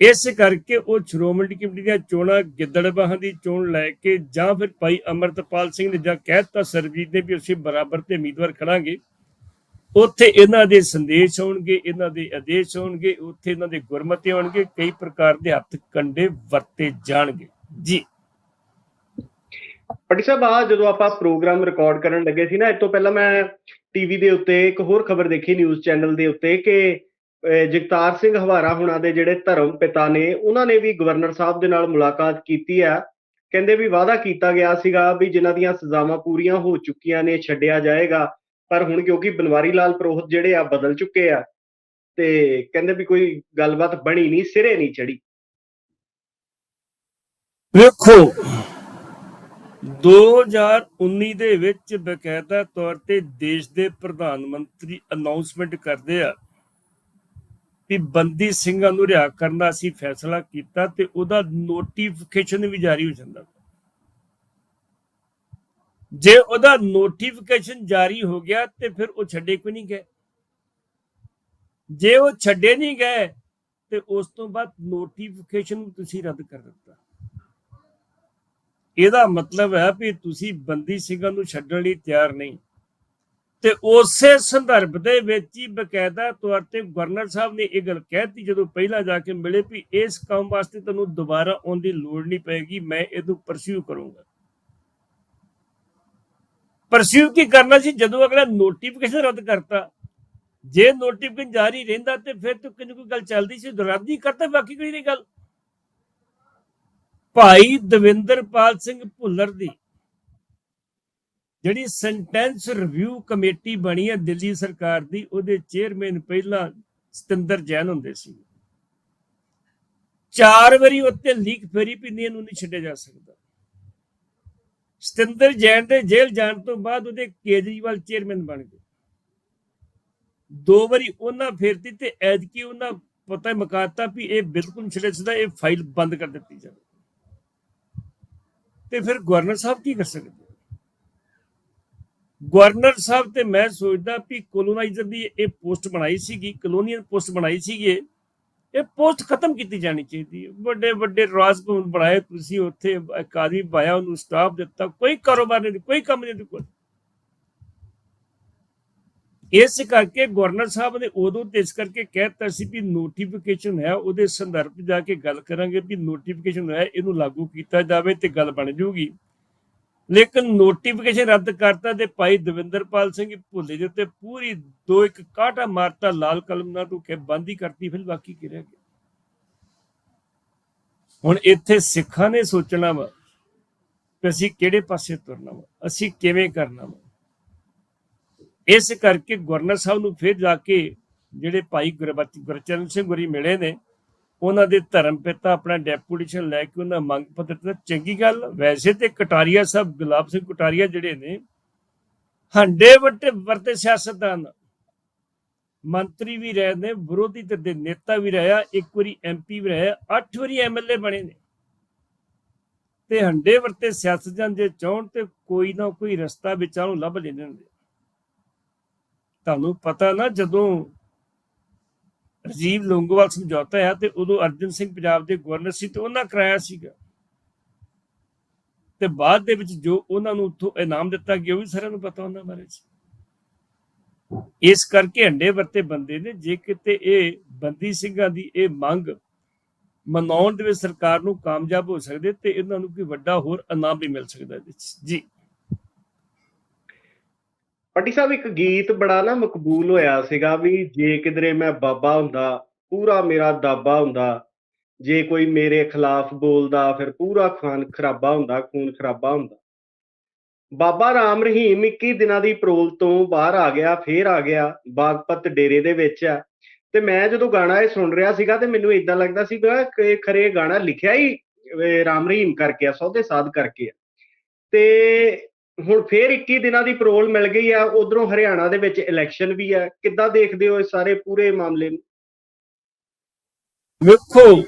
ਇਸ ਕਰਕੇ ਉਹ ਸ਼੍ਰੋਮਣੀ ਕਮੇਟੀ ਦੀਆਂ ਚੋਣਾਂ ਗਿੱਦੜਬਾਹਾਂ ਦੀ ਚੋਣ ਲੈ ਕੇ ਜਾਂ ਫਿਰ ਭਾਈ ਅਮਰਤਪਾਲ ਸਿੰਘ ਨੇ ਜਾਂ ਕਹਿਤਾ ਸਰਬਜੀਤ ਨੇ ਵੀ ਅਸੀਂ ਬਰਾਬਰ ਤੇ ਉਮੀਦਵਾਰ ਖੜਾਂਗੇ। ਉੱਥੇ ਇਹਨਾਂ ਦੇ ਸੰਦੇਸ਼ ਹੋਣਗੇ ਇਹਨਾਂ ਦੇ ਆਦੇਸ਼ ਹੋਣਗੇ ਉੱਥੇ ਇਹਨਾਂ ਦੇ ਗੁਰਮਤੇ ਹੋਣਗੇ ਕਈ ਪ੍ਰਕਾਰ ਦੇ ਹੱਥ ਕੰਡੇ ਵਰਤੇ ਜਾਣਗੇ। ਜੀ। ਪਟੀ ਸਾਹਿਬ ਆ ਜਦੋਂ ਆਪਾਂ ਪ੍ਰੋਗਰਾਮ ਰਿਕਾਰਡ ਕਰਨ ਲੱਗੇ ਸੀ ਨਾ ਇਸ ਤੋਂ ਪਹਿਲਾਂ ਮੈਂ ਟੀਵੀ ਦੇ ਉੱਤੇ ਇੱਕ ਹੋਰ ਖਬਰ ਦੇਖੀ ਨਿਊਜ਼ ਚੈਨਲ ਦੇ ਉੱਤੇ ਕਿ ਜਗਤਾਰ ਸਿੰਘ ਹਵਾਰਾ ਹੁਣਾਂ ਦੇ ਜਿਹੜੇ ਧਰਮ ਪਿਤਾ ਨੇ ਉਹਨਾਂ ਨੇ ਵੀ ਗਵਰਨਰ ਸਾਹਿਬ ਦੇ ਨਾਲ ਮੁਲਾਕਾਤ ਕੀਤੀ ਆ। ਕਹਿੰਦੇ ਵੀ ਵਾਅਦਾ ਕੀਤਾ ਗਿਆ ਸੀਗਾ ਵੀ ਜਿਨ੍ਹਾਂ ਦੀਆਂ ਸਜ਼ਾਵਾਂ ਪੂਰੀਆਂ ਹੋ ਚੁੱਕੀਆਂ ਨੇ ਛੱਡਿਆ ਜਾਏਗਾ। ਪਰ ਹੁਣ ਕਿਉਂਕਿ ਬਨਵਾਰੀ ਲਾਲ ਪ੍ਰੋਹਤ ਜਿਹੜੇ ਆ ਬਦਲ ਚੁੱਕੇ ਆ ਤੇ ਕਹਿੰਦੇ ਵੀ ਕੋਈ ਗੱਲਬਾਤ ਬਣੀ ਨਹੀਂ, ਸਿਰੇ ਨਹੀਂ ਚੜੀ ਵੇਖੋ 2019 ਦੇ ਵਿੱਚ ਬਕਾਇਦਾ ਤੌਰ ਤੇ ਦੇਸ਼ ਦੇ ਪ੍ਰਧਾਨ ਮੰਤਰੀ ਅਨਾਉਂਸਮੈਂਟ ਕਰਦੇ ਆ ਵੀ ਬੰਦੀ ਸਿੰਘਾਂ ਨੂੰ ਰਿਹਾ ਕਰਨ ਦਾ ਅਸੀਂ ਫੈਸਲਾ ਕੀਤਾ ਤੇ ਉਹਦਾ ਨੋਟੀਫਿਕੇਸ਼ਨ ਵੀ ਜਾਰੀ ਹੋ ਜਾਂਦਾ। ਜੇ ਉਹਦਾ ਨੋਟੀਫਿਕੇਸ਼ਨ ਜਾਰੀ ਹੋ ਗਿਆ ਤੇ ਫਿਰ ਉਹ ਛੱਡੇ ਕੋਈ ਨਹੀਂ ਗਏ? ਜੇ ਉਹ ਛੱਡੇ ਨਹੀਂ ਗਏ, ਤੇ ਉਸ ਤੋਂ ਬਾਅਦ ਨੋਟੀਫਿਕੇਸ਼ਨ ਨੂੰ ਤੁਸੀਂ ਰੱਦ ਕਰ ਦਿੱਤਾ। ਇਹਦਾ ਮਤਲਬ ਹੈ ਵੀ ਤੁਸੀਂ ਬੰਦੀ ਸਿੰਘਾਂ ਨੂੰ ਛੱਡਣ ਲਈ ਤਿਆਰ ਨਹੀਂ। ਤੇ ਉਸੇ ਸੰਦਰਭ ਦੇ ਵਿੱਚ ਹੀ ਬਕਾਇਦਾ ਤੌਰ ਤੇ ਗਵਰਨਰ ਸਾਹਿਬ ਨੇ ਇਹ ਗੱਲ ਕਹਿਤੀ ਜਦੋਂ ਪਹਿਲਾਂ ਜਾ ਕੇ ਮਿਲੇ ਵੀ ਇਸ ਕੰਮ ਵਾਸਤੇ ਤੁਹਾਨੂੰ ਦੁਬਾਰਾ ਆਉਣ ਦੀ ਲੋੜ ਨਹੀਂ ਪਏਗੀ, ਮੈਂ ਇਹਨੂੰ ਪਰਸਿਊ ਕਰੂੰਗਾ। ਪਰਸਿਊ ਕੀ ਕਰਨਾ ਸੀ? ਜਦੋਂ ਅਗਲਾ ਨੋਟੀਫਿਕੇਸ਼ਨ ਰੱਦ ਕਰਤਾ, ਜੇ ਨੋਟੀਫਿਕੇਸ਼ਨ ਜਾਰੀ ਰਹਿੰਦਾ ਤੇ ਫਿਰ ਤਾਂ ਕਿੰਨੀ ਕੋਈ ਗੱਲ ਚੱਲਦੀ ਸੀ? ਰੱਦ ਕਰਤਾ ਬਾਕੀ ਕੋਈ ਨਹੀਂ ਗੱਲ? ਭਾਈ ਦਵਿੰਦਰਪਾਲ ਸਿੰਘ ਭੁੱਲਰ ਦੀ ਜਿਹੜੀ ਸੈਂਟੈਂਸ ਰਿਵਿਊ ਕਮੇਟੀ ਬਣੀ ਹੈ ਦਿੱਲੀ ਸਰਕਾਰ ਦੀ, ਉਹਦੇ ਚੇਅਰਮੈਨ ਪਹਿਲਾਂ ਸਤਿੰਦਰ ਜੈਨ ਹੁੰਦੇ ਸੀ। ਚਾਰ ਵਾਰੀ ਉੱਤੇ ਲੀਕ ਫੇਰੀ ਵੀ ਨਹੀਂ ਇਹਨੂੰ ਨਹੀਂ ਛੱਡਿਆ ਜਾ ਸਕਦਾ। ਸਤਿੰਦਰ ਜੈਨ ਦੇ ਜੇਲ੍ਹ ਜਾਣ ਤੋਂ ਬਾਅਦ ਉਹਦੇ ਕੇਜਰੀਵਾਲ ਚੇਅਰਮੈਨ ਬਣ ਗਏ। ਦੋ ਵਾਰੀ ਉਹਨਾਂ ਫੇਰਤੀ ਤੇ ਐਤਕੀ ਉਹਨਾਂ ਪਤਾ ਮਕਾਤਾ ਵੀ ਇਹ ਬਿਲਕੁਲ ਨਹੀਂ ਛੱਡਿਆ ਇਹ ਫਾਈਲ ਬੰਦ ਕਰ ਦਿੱਤੀ ਜਾਵੇ। ਤੇ ਫਿਰ ਗਵਰਨਰ ਸਾਹਿਬ ਕੀ ਕਰ ਸਕਦੇ? ਗਵਰਨਰ ਸਾਹਿਬ ਤੇ ਮੈਂ ਸੋਚਦਾ ਵੀ ਕੋਲੋਨਾਈਜ਼ਰ ਦੀ ਇਹ ਪੋਸਟ ਬਣਾਈ ਸੀਗੀ ਕਲੋਨੀਅਲ ਪੋਸਟ ਬਣਾਈ ਸੀਗੀ ਇਹ। ਪੋਸਟ ਖਤਮ ਕੀਤੀ ਜਾਣੀ ਚਾਹੀਦੀ ਹੈ ਵੱਡੇ ਵੱਡੇ ਰਾਜ ਭਵਨ ਬਣਾਏ ਤੁਸੀਂ, ਉੱਥੇ ਇੱਕ ਆਦਮੀ ਉਹਨੂੰ ਸਟਾਫ ਦਿੱਤਾ, ਕੋਈ ਕਾਰੋਬਾਰ ਨਹੀਂ, ਕੋਈ ਕੰਮ ਨਹੀਂ ਕੋਈ ਇਸ ਕਰਕੇ ਗਵਰਨਰ ਸਾਹਿਬ ਨੇ ਉਦੋਂ ਤੇ ਇਸ ਕਰਕੇ ਕਹਿਤਾ ਸੀ ਵੀ ਨੋਟੀਫਿਕੇਸ਼ਨ ਹੈ, ਉਹਦੇ ਸੰਦਰਭ ਜਾ ਕੇ ਗੱਲ ਕਰਾਂਗੇ ਵੀ ਨੋਟੀਫਿਕੇਸ਼ਨ ਹੈ, ਇਹਨੂੰ ਲਾਗੂ ਕੀਤਾ ਜਾਵੇ ਤੇ ਗੱਲ ਬਣ ਜੂਗੀ ਲੇਕਿਨ ਨੋਟੀਫਿਕੇਸ਼ਨ ਰੱਦ ਕਰਤਾ ਤੇ ਭਾਈ ਦਵਿੰਦਰਪਾਲ ਸਿੰਘ ਭੁੱਲੇ ਦੇ ਉੱਤੇ ਪੂਰੀ ਦੋ ਇੱਕ ਕਾਟਾ ਮਾਰਤਾ, ਲਾਲ ਕਲਮ ਨਾਲ ਤੂੰ ਕਿ ਬੰਦ ਕਰਤੀ, ਫਿਰ ਬਾਕੀ ਕੀ ਰਹਿ ਗਿਆ? ਹੁਣ ਇੱਥੇ ਸਿੱਖਾਂ ਨੇ ਸੋਚਣਾ ਵਾ ਕਿ ਅਸੀਂ ਕਿਹੜੇ ਪਾਸੇ ਤੁਰਨਾ ਵਾ, ਅਸੀਂ ਕਿਵੇਂ ਕਰਨਾ ਵਾ। ਇਸ ਕਰਕੇ ਗਵਰਨਰ ਸਾਹਿਬ ਨੂੰ ਫਿਰ ਜਾ ਕੇ ਜਿਹੜੇ ਭਾਈ ਗੁਰਬਚਨ ਗੁਰਚਰਨ ਸਿੰਘ ਗੁਰੀ ਮਿਲੇ ਨੇ ਉਹਨਾਂ ਦੇ ਧਰਮ ਪਿਤਾ ਆਪਣਾ ਡੈਪੂਟੇਸ਼ਨ ਲੈ ਕੇ ਉਹਨਾਂ ਮੰਗ ਪੱਤਰ ਦਿੱਤਾ। ਚੰਗੀ ਗੱਲ, ਵੈਸੇ ਤੇ ਕਟਾਰੀਆ ਸਾਹਿਬ, ਗੁਲਾਬ ਸਿੰਘ ਕਟਾਰੀਆ ਜਿਹੜੇ ਨੇ, ਹੰਡੇ ਵੱਟੇ ਵਰਤੇ ਸਿਆਸਤਦਾਨ ਮੰਤਰੀ ਵੀ ਰਹੇ ਨੇ, ਵਿਰੋਧੀ ਧਿਰ ਦੇ ਨੇਤਾ ਵੀ ਰਿਹਾ ਇੱਕ ਵਾਰੀ ਐਮਪੀ ਵੀ ਰਿਹਾ ਅੱਠ ਵਾਰੀ ਐਮਐਲਏ ਬਣੇ ਨੇ। ਤੇ ਹੰਡੇ ਵਰਤੇ ਸਿਆਸਤਦਾਨ ਜੇ ਚਾਹਣ ਤੇ ਕੋਈ ਨਾ ਕੋਈ ਰਸਤਾ ਵਿਚਾਂ ਲੱਭ ਲੈਂਦੇ ਹੁੰਦੇ ਤੁਹਾਨੂੰ ਪਤਾ ਨਾ, ਜਦੋਂ ਰਾਜੀਵ ਲੋਂਗੋਵਾਲ ਸਮਝੌਤਾ ਹੈ ਤੇ ਉਦੋਂ ਅਰਜਨ ਸਿੰਘ ਪੰਜਾਬ ਦੇ ਗਵਰਨਰ ਸੀ ਤੇ ਉਹਨਾਂ ਕਰਾਇਆ ਸੀਗਾ। ਤੇ ਬਾਅਦ ਦੇ ਵਿੱਚ ਜੋ ਉਹਨਾਂ ਨੂੰ ਉੱਥੋਂ ਇਨਾਮ ਦਿੱਤਾ ਗਿਆ, ਉਹ ਵੀ ਸਾਰਿਆਂ ਨੂੰ ਪਤਾ ਉਹਨਾਂ ਬਾਰੇ ਚ ਇਸ ਕਰਕੇ ਹੰਡੇ ਵਰਤੇ ਬੰਦੇ ਨੇ, ਜੇ ਕਿਤੇ ਇਹ ਬੰਦੀ ਸਿੰਘਾਂ ਦੀ ਇਹ ਮੰਗ ਮਨਾਉਣ ਦੇ ਵਿੱਚ ਸਰਕਾਰ ਨੂੰ ਕਾਮਯਾਬ ਹੋ ਸਕਦੇ ਤੇ ਇਹਨਾਂ ਨੂੰ ਕੋਈ ਵੱਡਾ ਹੋਰ ਇਨਾਮ ਵੀ ਮਿਲ ਸਕਦਾ ਇਹਦੇ ਜੀ। ਪੱਟੀ ਸਾਹਿਬ ਇੱਕ ਗੀਤ ਬੜਾ ਨਾ ਮਕਬੂਲ ਹੋਇਆ ਸੀਗਾ ਵੀ ਜੇ ਕਿਧਰੇ ਮੈਂ ਬਾਬਾ ਹੁੰਦਾ, ਪੂਰਾ ਮੇਰਾ ਦਾਬਾ ਹੁੰਦਾ। ਜੇ ਕੋਈ ਮੇਰੇ ਖਿਲਾਫ ਬੋਲਦਾ, ਫਿਰ ਪੂਰਾ ਖਾਨ ਖਰਾਬਾ ਹੁੰਦਾ, ਖੂਨ ਖਰਾਬਾ ਹੁੰਦਾ। ਬਾਬਾ ਰਾਮ ਰਹੀਮ 21 ਦਿਨਾਂ ਦੀ ਪਰੋਲ ਤੋਂ ਬਾਹਰ ਆ ਗਿਆ, ਫੇਰ ਆ ਗਿਆ, ਬਾਗਪਤ ਡੇਰੇ ਦੇ ਵਿੱਚ ਆ। ਤੇ ਮੈਂ ਜਦੋਂ ਗਾਣਾ ਇਹ ਸੁਣ ਰਿਹਾ ਸੀਗਾ ਤੇ ਮੈਨੂੰ ਇਦਾਂ ਲੱਗਦਾ ਸੀ ਕਿ ਖਰੇ ਗਾਣਾ ਲਿਖਿਆ ਹੀ ਰਾਮ ਰਹੀਮ ਕਰਕੇ ਆ, ਸੌਦੇ ਸਾਧ ਕਰਕੇ ਆ। ਤੇ ਹੁਣ ਫੇਰ 21 ਦਿਨਾਂ ਦੀ ਪਰੋਲ ਮਿਲ ਗਈ ਆ, ਉਧਰੋਂ ਹਰਿਆਣਾ ਦੇ ਵਿੱਚ ਇਲੈਕਸ਼ਨ ਵੀ ਆ। ਕਿੱਦਾਂ ਦੇਖਦੇ ਹੋ ਇਸ ਸਾਰੇ ਪੂਰੇ ਮਾਮਲੇ ਨੂੰ? ਵੇਖੋ,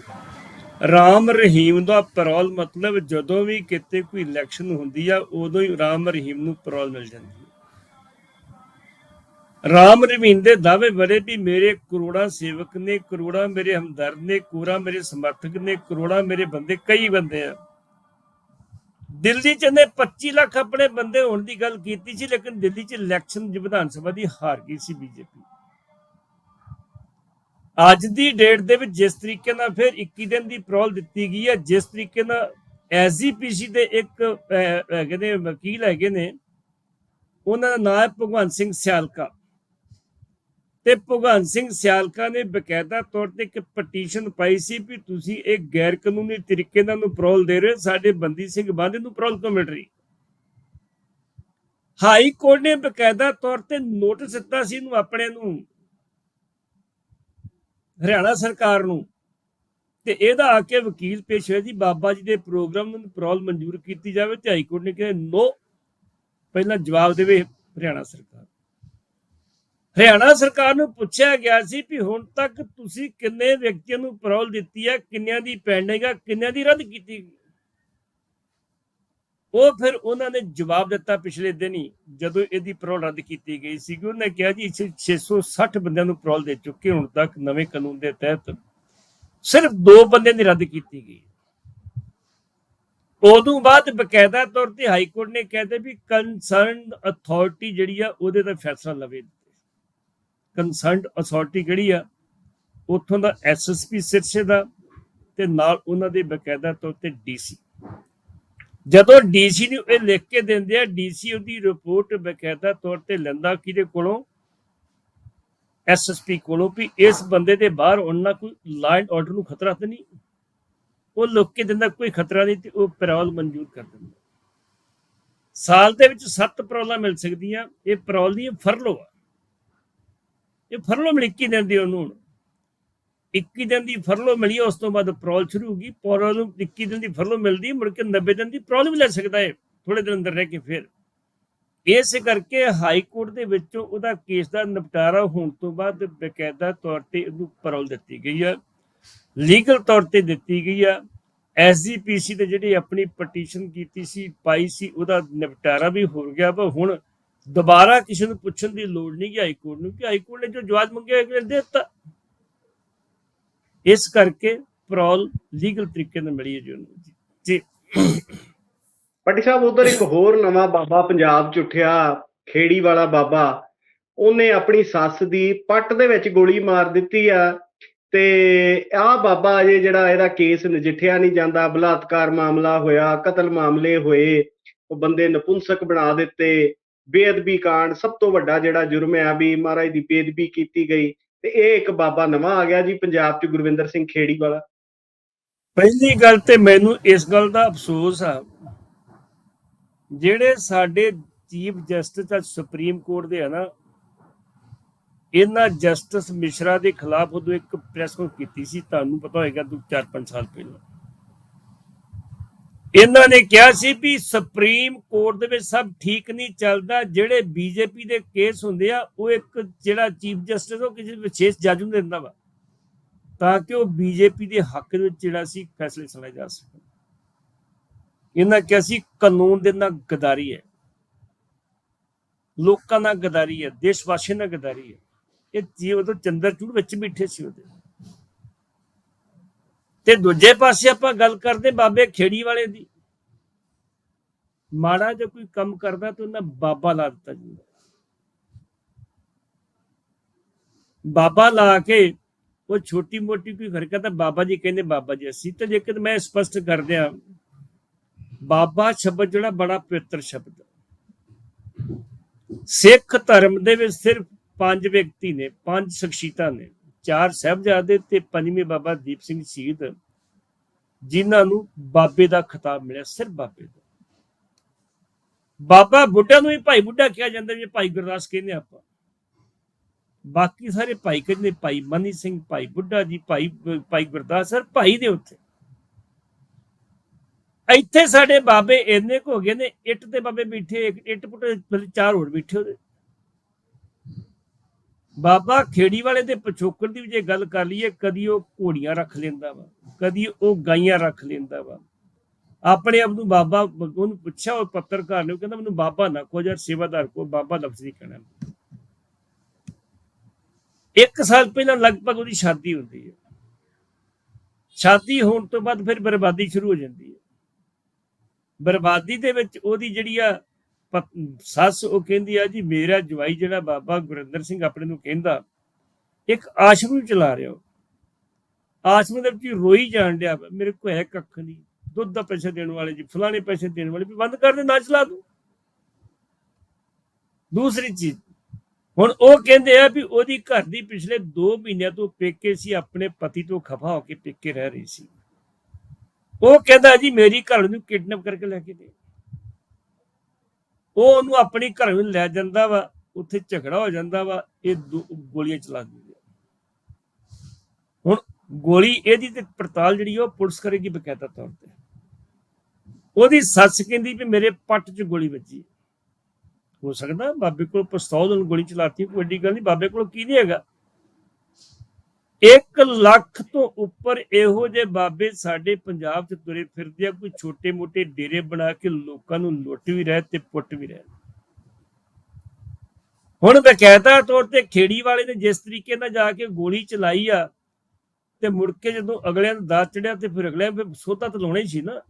ਰਾਮ ਰਹੀਮ ਦਾ ਪਰੋਲ ਮਤਲਬ ਜਦੋਂ ਵੀ ਕਿਤੇ ਕੋਈ ਇਲੈਕਸ਼ਨ ਹੁੰਦੀ ਆ, ਉਦੋਂ ਹੀ ਰਾਮ ਰਹੀਮ ਨੂੰ ਪਰੋਲ ਮਿਲ ਜਾਂਦੀ ਹੈ ਰਾਮ ਰਹੀਮ ਦੇ ਦਾਅਵੇ ਬੜੇ ਵੀ ਮੇਰੇ ਕਰੋੜਾਂ ਸੇਵਕ ਨੇ, ਕਰੋੜਾਂ ਮੇਰੇ ਹਮਦਰਦ ਨੇ, ਕਰੋੜਾਂ ਮੇਰੇ ਸਮਰਥਕ ਨੇ, ਕਰੋੜਾਂ ਮੇਰੇ ਬੰਦੇ, ਕਈ ਬੰਦੇ ਆ। ਦਿੱਲੀ ਚ ਨੇ 25 ਲੱਖ ਆਪਣੇ ਬੰਦੇ ਹੋਣ ਦੀ ਗੱਲ ਕੀਤੀ ਸੀ, ਲੇਕਿਨ ਦਿੱਲੀ ਚ ਇਲੈਕਸ਼ਨ ਵਿਧਾਨ ਸਭਾ ਦੀ ਹਾਰ ਗਈ ਸੀ ਬੀਜੇਪੀ। ਅੱਜ ਦੀ ਡੇਟ ਦੇ ਵਿੱਚ ਜਿਸ ਤਰੀਕੇ ਨਾਲ ਫਿਰ 21 ਦਿਨ ਦੀ ਪ੍ਰੋਲ ਦਿੱਤੀ ਗਈ ਹੈ, ਜਿਸ ਤਰੀਕੇ ਨਾਲ ਐਸਜੀਪੀਸੀ ਦੇ ਇੱਕ ਹੈਗੇ ਨੇ ਵਕੀਲ ਹੈਗੇ ਨੇ, ਉਹਨਾਂ ਦਾ ਨਾਮ ਹੈ ਭਗਵੰਤ ਸਿੰਘ ਸਿਆਲਕਾ। ਤੇ ਭਗਵੰਤ ਸਿੰਘ ਸਿਆਲਕਾ ਨੇ ਬਕਾਇਦਾ ਤੌਰ ਤੇ ਇੱਕ ਪਟੀਸ਼ਨ ਪਾਈ ਸੀ ਵੀ ਤੁਸੀਂ ਇਹ ਗੈਰ ਕਾਨੂੰਨੀ ਤਰੀਕੇ ਨਾਲ ਨੂੰ ਪ੍ਰੋਲ ਦੇ ਰਹੇ ਸਾਡੇ ਬੰਦੀ ਸਿੰਘ ਬਾਂਦੇ ਨੂੰ ਪ੍ਰੋਲ ਕਿਉਂ ਮਿਲ ਰਹੀ? ਹਾਈ ਕੋਰਟ ਨੇ ਬਕਾਇਦਾ ਤੌਰ ਤੇ ਨੋਟਿਸ ਦਿੱਤਾ ਸੀ ਇਹਨੂੰ ਆਪਣੇ ਨੂੰ, ਹਰਿਆਣਾ ਸਰਕਾਰ ਨੂੰ, ਤੇ ਇਹਦਾ ਆ ਕੇ ਵਕੀਲ ਪੇਸ਼ ਹੋਇਆ ਜੀ, ਬਾਬਾ ਜੀ ਦੇ ਪ੍ਰੋਗਰਾਮ ਨੂੰ ਪ੍ਰੋਲ ਮਨਜ਼ੂਰ ਕੀਤੀ ਜਾਵੇ ਤੇ ਹਾਈ ਕੋਰਟ ਨੇ ਕਿਹਾ ਨੋ ਪਹਿਲਾਂ ਜਵਾਬ ਦੇਵੇ ਹਰਿਆਣਾ ਸਰਕਾਰ। ਹਰਿਆਣਾ ਸਰਕਾਰ ਨੂੰ ਪੁੱਛਿਆ ਗਿਆ ਸੀ ਵੀ ਹੁਣ ਤੱਕ ਤੁਸੀਂ ਕਿੰਨੇ ਵਿਅਕਤੀਆਂ ਨੂੰ ਪਰੋਲ ਦਿੱਤੀ ਹੈ, ਕਿੰਨਿਆਂ ਦੀ ਪੈਂਡਿੰਗ ਹੈ ਕਿੰਨਿਆਂ ਦੀ ਰੱਦ ਕੀਤੀ ਉਹ ਫਿਰ ਉਹਨਾਂ ਨੇ ਜਵਾਬ ਦਿੱਤਾ ਪਿਛਲੇ ਦਿਨ ਹੀ, ਜਦੋਂ ਇਹਦੀ ਪ੍ਰੋਲ ਰੱਦ ਕੀਤੀ ਗਈ ਸੀ ਉਹਨੇ ਕਿਹਾ ਜੀ ਅਸੀਂ 660 ਬੰਦਿਆਂ ਨੂੰ ਪਰੋਲ ਦੇ ਚੁੱਕੇ ਹੁਣ ਤੱਕ ਨਵੇਂ ਕਾਨੂੰਨ ਦੇ ਤਹਿਤ ਸਿਰਫ ਦੋ ਬੰਦਿਆਂ ਦੀ ਰੱਦ ਕੀਤੀ ਗਈ। ਉਦੋਂ ਬਾਅਦ ਬਕਾਇਦਾ ਤੌਰ ਤੇ ਹਾਈ ਕੋਰਟ ਨੇ ਕਹਿੰਦੇ ਵੀ ਕੰਸਰਨਡ ਅਥਾਰਟੀ ਜਿਹੜੀ ਆ, ਉਹਦੇ ਤੇ ਫੈਸਲਾ ਲਵੇ। ਕੰਸਰਨਡ ਅਥਾਰਟੀ ਕਿਹੜੀ ਆ? ਉੱਥੋਂ ਦਾ ਐਸਐਸਪੀ ਸਿਰਸੇ ਦਾ ਤੇ ਨਾਲ ਉਹਨਾਂ ਦੇ ਬਕਾਇਦਾ ਤੌਰ ਤੇ ਡੀਸੀ ਜਦੋਂ ਡੀਸੀ ਨੂੰ ਇਹ ਲਿਖ ਕੇ ਦਿੰਦੇ ਆ ਡੀਸੀ ਉਹਦੀ ਰਿਪੋਰਟ ਬਕਾਇਦਾ ਤੌਰ ਤੇ ਲੈਂਦਾ ਕਿਹਦੇ ਕੋਲੋਂ? ਐਸਐਸਪੀ ਕੋਲੋਂ ਵੀ ਇਸ ਬੰਦੇ ਦੇ ਬਾਹਰ ਉਹਨਾਂ ਕੋਈ ਲਾਅ ਐਂਡ ਆਰਡਰ ਨੂੰ ਖਤਰਾ ਤਾਂ ਨਹੀਂ। ਉਹ ਲੋਕ ਕੇ ਦਿੰਦਾ, ਕੋਈ ਖਤਰਾ ਨਹੀਂ ਤੇ ਉਹ ਪੈਰੋਲ ਮਨਜ਼ੂਰ ਕਰ ਦਿੰਦਾ। ਸਾਲ ਦੇ ਵਿੱਚ 7 ਪੈਰੋਲਾਂ ਮਿਲ ਸਕਦੀਆਂ, ਇਹ ਪੈਰੋਲ ਨਹੀਂ ਫਰਲੋ ਆ। ਇਹ ਫਰਲੋ ਮਿਲ 21 ਦਿਨ ਦੀ ਉਹਨੂੰ 21 ਦਿਨ ਦੀ ਫਰਲੋ ਮਿਲੀ ਉਸ ਤੋਂ ਬਾਅਦ ਪੈਰੋਲ ਸ਼ੁਰੂ ਹੋ ਗਈ। ਪੈਰੋਲ ਨੂੰ 21 ਦਿਨ ਦੀ ਫਰਲੋ ਮਿਲਦੀ ਮੁੜ ਕੇ 90 ਦਿਨ ਦੀ ਪੈਰੋਲ ਵੀ ਲੈ ਸਕਦਾ ਹੈ ਥੋੜੇ ਦਿਨ ਅੰਦਰ ਰਹਿ ਕੇ ਫਿਰ। ਇਸ ਕਰਕੇ ਹਾਈ ਕੋਰਟ ਦੇ ਵਿੱਚ ਉਹਦਾ ਕੇਸ ਦਾ ਨਿਪਟਾਰਾ ਹੋਣ ਤੋਂ ਬਾਅਦ ਬਕਾਇਦਾ ਤੌਰ ਤੇ ਉਹਨੂੰ ਪੈਰੋਲ ਦਿੱਤੀ ਗਈ ਹੈ ਲੀਗਲ ਤੌਰ ਤੇ ਦਿੱਤੀ ਗਈ ਆ। ਐਸਜੀਪੀਸੀ ਤੇ ਜਿਹੜੀ ਆਪਣੀ ਪਟੀਸ਼ਨ ਕੀਤੀ ਸੀ, ਪਾਈ ਸੀ, ਉਹਦਾ ਨਿਪਟਾਰਾ ਵੀ ਹੋ ਗਿਆ ਪਰ ਹੁਣ ਦੁਬਾਰਾ ਕਿਸੇ ਨੂੰ ਪੁੱਛਣ ਦੀ ਲੋੜ ਨਹੀਂ ਕਿ ਹਾਈ ਕੋਰਟ ਨੂੰ, ਕਿ ਹਾਈ ਕੋਰਟ ਨੇ ਜੋ ਜਵਾਬ ਮੰਗਿਆ ਅਗਲੇ ਦੇ ਦਿੱਤਾ। ਇਸ ਕਰਕੇ ਪ੍ਰੋਲ ਲੀਗਲ ਤਰੀਕੇ ਨਾਲ ਮਿਲੀ ਹੈ ਜੀ ਉਹਨੂੰ। ਜੀ। ਪੱਟੀ ਸਾਹਿਬ, ਉਧਰ ਇੱਕ ਹੋਰ ਨਵਾਂ ਬਾਬਾ ਪੰਜਾਬ ਚ ਉੱਠਿਆ, ਖੇੜੀ ਵਾਲਾ ਬਾਬਾ। ਉਹਨੇ ਆਪਣੀ ਸੱਸ ਦੀ ਪੱਟ ਦੇ ਵਿੱਚ ਗੋਲੀ ਮਾਰ ਦਿੱਤੀ ਆ ਤੇ ਆਹ ਬਾਬਾ ਅਜੇ ਜਿਹੜਾ ਇਹਦਾ ਕੇਸ ਨਜਿੱਠਿਆ ਨਹੀਂ ਜਾਂਦਾ, ਬਲਾਤਕਾਰ ਮਾਮਲਾ ਹੋਇਆ, ਕਤਲ ਮਾਮਲੇ ਹੋਏ, ਉਹ ਬੰਦੇ ਨਪੁੰਸਕ ਬਣਾ ਦਿੱਤੇ। ਬੇਅਦਬੀ ਕਾਂਡ, ਸਭ ਤੋਂ ਵੱਡਾ ਜਿਹੜਾ ਜੁਰਮ ਹੈ ਵੀ ਮਹਾਰਾਜ ਦੀ ਬੇਅਦਬੀ ਕੀਤੀ ਗਈ ਤੇ ਇਹ ਇੱਕ ਬਾਬਾ ਨਵਾਂ ਆ ਗਿਆ ਜੀ, ਪੰਜਾਬ 'ਚ ਗੁਰਵਿੰਦਰ ਸਿੰਘ ਖੇੜੀ ਵਾਲਾ। ਪਹਿਲੀ ਗੱਲ ਤੇ ਮੈਨੂੰ ਇਸ ਗੱਲ ਦਾ ਅਫਸੋਸ ਆ, ਜਿਹੜੇ ਸਾਡੇ ਚੀਫ ਜਸਟਿਸ ਆ ਸੁਪਰੀਮ ਕੋਰਟ ਦੇ ਆ ਨਾ, ਇਹਨਾਂ ਜਸਟਿਸ ਮਿਸ਼ਰਾ ਦੇ ਖਿਲਾਫ ਉਦੋਂ ਇੱਕ ਪ੍ਰੈਸ ਕਾਨਫਰੰਸ ਕੀਤੀ ਸੀ, ਤੁਹਾਨੂੰ ਪਤਾ ਹੋਏਗਾ ਤੂੰ 4-5 ਸਾਲ ਪਹਿਲਾਂ। ਇਹਨਾਂ ਨੇ ਕਿਹਾ ਸੀ ਵੀ ਸੁਪਰੀਮ ਕੋਰਟ ਦੇ ਵਿੱਚ ਸਭ ਠੀਕ ਨਹੀਂ ਚੱਲਦਾ। ਜਿਹੜੇ ਬੀਜੇਪੀ ਦੇ ਕੇਸ ਹੁੰਦੇ ਆ, ਉਹ ਇੱਕ ਜਿਹੜਾ ਚੀਫ ਜਸਟਿਸ ਉਹ ਕਿਸੇ ਵਿਸ਼ੇਸ਼ ਜੱਜ ਨੂੰ ਦਿੰਦਾ ਵਾ। ਤਾਂ ਕਿ ਉਹ ਬੀਜੇਪੀ ਦੇ ਹੱਕ ਦੇ ਵਿੱਚ ਜਿਹੜਾ ਸੀ ਫੈਸਲੇ ਸੁਣਾਏ ਜਾ ਸਕਣ। ਇਹਨਾਂ ਕਿਹਾ ਸੀ ਕਾਨੂੰਨ ਦੇ ਨਾਲ ਗਦਾਰੀ ਹੈ। ਲੋਕਾਂ ਨਾਲ ਗਦਾਰੀ ਹੈ। ਦੇਸ਼ ਵਾਸੀਆਂ ਨਾਲ ਗਦਾਰੀ ਹੈ। ਇਹ ਜੀ ਉਦੋਂ ਚੰਦਰਚੂੜ ਵਿੱਚ ਬੈਠੇ ਸੀ ਉਹਦੇ। ਤੇ ਦੂਜੇ ਪਾਸੇ ਆਪਾਂ ਗੱਲ ਕਰਦੇ ਬਾਬੇ ਖੇੜੀ ਵਾਲੇ ਦੀ। ਮਾੜਾ ਜੇ ਕੋਈ ਕੰਮ ਕਰਦਾ ਤਾਂ ਉਹਨਾਂ ਬਾਬਾ ਲਾ ਦਿੱਤਾ ਜੀ। ਬਾਬਾ ਲਾ ਕੇ ਉਹ ਛੋਟੀ ਮੋਟੀ ਕੋਈ ਹਰਕਤ ਹੈ ਬਾਬਾ ਜੀ ਕਹਿੰਦੇ, ਬਾਬਾ ਜੀ, ਅਸੀਂ ਤਾਂ ਜੇਕਰ ਮੈਂ ਸਪਸ਼ਟ ਕਰ ਦਿਆਂ, ਬਾਬਾ ਸ਼ਬਦ ਜਿਹੜਾ ਬੜਾ ਪਵਿੱਤਰ ਸ਼ਬਦ ਸਿੱਖ ਧਰਮ ਦੇ ਵਿੱਚ ਸਿਰਫ ਪੰਜ ਵਿਅਕਤੀ ਨੇ, ਪੰਜ ਸ਼ਖਸੀਅਤਾਂ ਨੇ। ਚਾਰ ਸਾਹਿਬਜ਼ਾਦੇ ਤੇ ਪੰਜਵੇਂ ਬਾਬਾ ਦੀਪ ਸਿੰਘ ਸ਼ਹੀਦ, ਜਿਨ੍ਹਾਂ ਨੂੰ ਬਾਬੇ ਦਾ ਖਿਤਾਬ ਮਿਲਿਆ, ਸਿਰਫ ਬਾਬੇ ਦਾ। ਬਾਬਾ ਬੁੱਢਾ ਨੂੰ ਵੀ ਭਾਈ ਬੁੱਢਾ ਕਿਹਾ ਜਾਂਦਾ ਜੇ ਭਾਈ ਗੁਰਦਾਸ ਕਹਿੰਦੇ ਆਪਾਂ। ਬਾਕੀ ਸਾਰੇ ਭਾਈ ਕਹਿੰਦੇ, ਭਾਈ ਮਨੀ ਸਿੰਘ, ਭਾਈ ਬੁੱਢਾ ਜੀ, ਭਾਈ ਭਾਈ ਗੁਰਦਾਸ ਸਰ, ਭਾਈ ਦੇ ਉੱਤੇ ਇੱਥੇ ਸਾਡੇ ਬਾਬੇ ਇੰਨੇ ਕੁ ਹੋ ਗਏ ਨੇ, ਇੱਟ ਤੇ ਬਾਬੇ ਬੈਠੇ, ਇੱਟ ਪੁੱਟ ਚਾਰ ਹੋਰ ਬੈਠੇ ਉਹਦੇ। ਬਾਬਾ ਖੇੜੀ ਵਾਲੇ ਦੇ ਪਿਛੋਕੜ ਦੀ ਵੀ ਜੇ ਗੱਲ ਕਰ ਲਈਏ, ਕਦੀ ਉਹ ਘੋੜੀਆਂ ਰੱਖ ਲੈਂਦਾ ਵਾ, ਕਦੀ ਉਹ ਗਾਈਆਂ ਰੱਖ ਲੈਂਦਾ ਵਾ। ਆਪਣੇ ਆਪ ਨੂੰ ਬਾਬਾ ਉਹਨੂੰ ਪੁੱਛਿਆ ਉਹ ਪੱਤਰਕਾਰ ਨੇ, ਉਹ ਕਹਿੰਦਾ ਮੈਨੂੰ ਬਾਬਾ ਨਾ ਕੋ ਯਾਰ ਸੇਵਾਦਾਰ ਕੋ ਬਾਬਾ ਲਫ਼ਜ਼ ਨਹੀਂ ਕਹਿਣਾ। ਇੱਕ ਸਾਲ ਪਹਿਲਾਂ ਲਗਭਗ ਉਹਦੀ ਸ਼ਾਦੀ ਹੁੰਦੀ ਹੈ। ਸ਼ਾਦੀ ਹੋਣ ਤੋਂ ਬਾਅਦ ਫਿਰ ਬਰਬਾਦੀ ਸ਼ੁਰੂ ਹੋ ਜਾਂਦੀ ਹੈ। ਬਰਬਾਦੀ ਦੇ ਵਿੱਚ ਉਹਦੀ ਜਿਹੜੀ ਆ ਸੱਸ ਉਹ ਕਹਿੰਦੀ ਆ ਜੀ ਮੇਰਾ ਜਵਾਈ ਜਿਹੜਾ ਬਾਬਾ ਗੁਰਿੰਦਰ ਸਿੰਘ ਆਪਣੇ ਨੂੰ ਕਹਿੰਦਾ ਇੱਕ ਆਸ਼ਰਮ ਨੂੰ ਚਲਾ ਰਿਹਾ। ਆਸ਼ਰਮ ਦੇ ਵਿੱਚ ਰੋਈ ਜਾਣ ਡਿਆ ਵਾ, ਮੇਰੇ ਕੋਲ ਹੈ ਕੱਖ ਨਹੀਂ। ਦੁੱਧ ਦਾ ਪੈਸੇ ਦੇਣ ਵਾਲੇ ਜੀ ਫਲਾਣੇ ਪੈਸੇ ਦੇਣ ਵਾਲੇ ਵੀ ਬੰਦ ਕਰ ਦੇ ਨਾ ਚਲਾ ਦੂੰ ਦੂਸਰੀ ਚੀਜ਼ ਹੁਣ ਉਹ ਕਹਿੰਦੇ ਆ ਵੀ ਉਹਦੀ ਘਰ ਦੀ ਪਿਛਲੇ 2 ਮਹੀਨਿਆਂ ਤੋਂ ਪੇਕੇ ਸੀ ਆਪਣੇ ਪਤੀ ਤੋਂ ਖਫਾ ਹੋ ਕੇ ਪੇਕੇ ਰਹਿ ਰਹੀ ਸੀ। ਉਹ ਕਹਿੰਦਾ ਜੀ ਮੇਰੀ ਘਰ ਨੂੰ ਕਿਡਨੈਪ ਕਰਕੇ ਲੈ ਕੇ ਦੇ। ਉਹ ਉਹਨੂੰ ਆਪਣੀ ਘਰ ਨੂੰ ਲੈ ਜਾਂਦਾ ਵਾ, ਉੱਥੇ ਝਗੜਾ ਹੋ ਜਾਂਦਾ ਵਾ, ਇਹ ਦੋ- ਗੋਲੀਆਂ ਚਲਾ ਦਿੰਦੇ ਹੁਣ ਗੋਲੀ ਇਹਦੀ ਤੇ ਪੜਤਾਲ ਜਿਹੜੀ ਉਹ ਪੁਲਿਸ ਕਰੇਗੀ ਬਕਾਇਦਾ ਤੌਰ ਤੇ। ਉਹਦੀ ਸੱਸ ਕਹਿੰਦੀ ਵੀ ਮੇਰੇ ਪੱਟ 'ਚ ਗੋਲੀ ਵੱਜੀ। ਹੋ ਸਕਦਾ ਬਾਬੇ ਕੋਲ ਪਿਸਤੌਲ ਨੂੰ ਗੋਲੀ ਚਲਾਤੀ, ਕੋਈ ਵੱਡੀ ਗੱਲ ਨਹੀਂ ਬਾਬੇ ਕੋਲ ਕੀ ਨਹੀਂ ਹੈਗਾ। 1 ਲੱਖ ਤੋਂ ਉੱਪਰ ਇਹੋ ਜਿਹੇ ਬਾਬੇ ਸਾਡੇ ਪੰਜਾਬ 'ਚ ਤੁਰੇ ਫਿਰਦੇ ਆ, ਕੋਈ ਛੋਟੇ-ਮੋਟੇ ਡੇਰੇ ਬਣਾ ਕੇ ਲੋਕਾਂ ਨੂੰ ਲੁੱਟ ਵੀ ਰਹੇ ਤੇ ਪੁੱਟ ਵੀ ਰਹੇ। ਹੁਣ ਬਕਾਇਦਾ ਤੌਰ ਤੇ ਖੇੜੀ ਵਾਲੇ ਨੇ ਜਿਸ ਤਰੀਕੇ ਨਾਲ ਜਾ ਕੇ ਗੋਲੀ ਚਲਾਈ ਆ ਤੇ ਮੁੜ ਕੇ ਜਦੋਂ ਅਗਲਿਆਂ ਨੂੰ ਦਾਤ ਚੜਿਆ ਤੇ ਫਿਰ ਅਗਲਿਆਂ ਫਿਰ ਸੋਧਾ ਤਾਂ ਲਾਉਣਾ ਹੀ ਸੀ ਨਾ।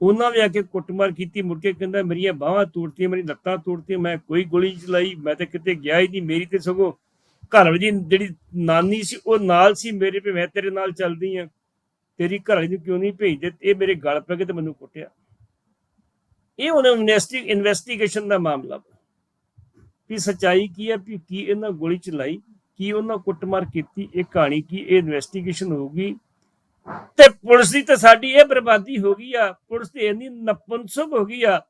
ਉਹਨਾਂ ਵੀ ਆ ਕੇ ਕੁੱਟਮਾਰ ਕੀਤੀ, ਮੁੜ ਕੇ ਕਹਿੰਦਾ, ਮੇਰੀਆਂ ਬਾਹਾਂ ਤੋੜਤੀਆਂ, ਮੇਰੀ ਲੱਤਾਂ ਤੋੜਤੀਆਂ, ਮੈਂ ਕੋਈ ਗੋਲੀ ਚਲਾਈ, ਮੈਂ ਤੇ ਕਿਤੇ ਗਿਆ ਹੀ ਨਹੀਂ, ਮੇਰੀ ਤੇ ਸਗੋਂ ਘਰ ਵਾਲੀ ਜਿਹੜੀ ਨਾਨੀ ਸੀ, ਉਹ ਨਾਲ ਸੀ ਮੇਰੇ ਵੀ, ਮੈਂ ਤੇਰੇ ਨਾਲ ਚੱਲਦੀ ਆ ਤੇਰੀ ਘਰ ਵਾਲੀ ਨੂੰ ਕਿਉਂ ਨਹੀਂ ਭੇਜਦੇ? ਇਹ ਮੇਰੇ ਗਲ ਪੈ ਕੇ ਤੇ ਮੈਨੂੰ ਕੁੱਟਿਆ। ਇਹ ਹੁਣ ਇਨਵੈਸਟੀਗੇਸ਼ਨ ਦਾ ਮਾਮਲਾ ਵੀ। ਸਚਾਈ ਕੀ ਹੈ? ਵੀ ਕੀ ਇਹਨਾਂ ਗੋਲੀ ਚਲਾਈ? ਕੀ ਉਹਨਾਂ ਕੁੱਟਮਾਰ ਕੀਤੀ? ਇਹ ਕਹਾਣੀ ਕੀ? ਇਹ ਇਨਵੈਸਟੀਗੇਸ਼ਨ ਹੋਊਗੀ? ਤੇ ਪੁਲਿਸ ਦੀ ਤਾਂ ਸਾਡੀ ਇਹ ਬਰਬਾਦੀ ਹੋ ਗਈ ਆ। ਪੁਲਿਸ ਤੇ ਇੰਨੀ ਨਪੁੰਸਕ ਹੋ ਗਈ ਆ।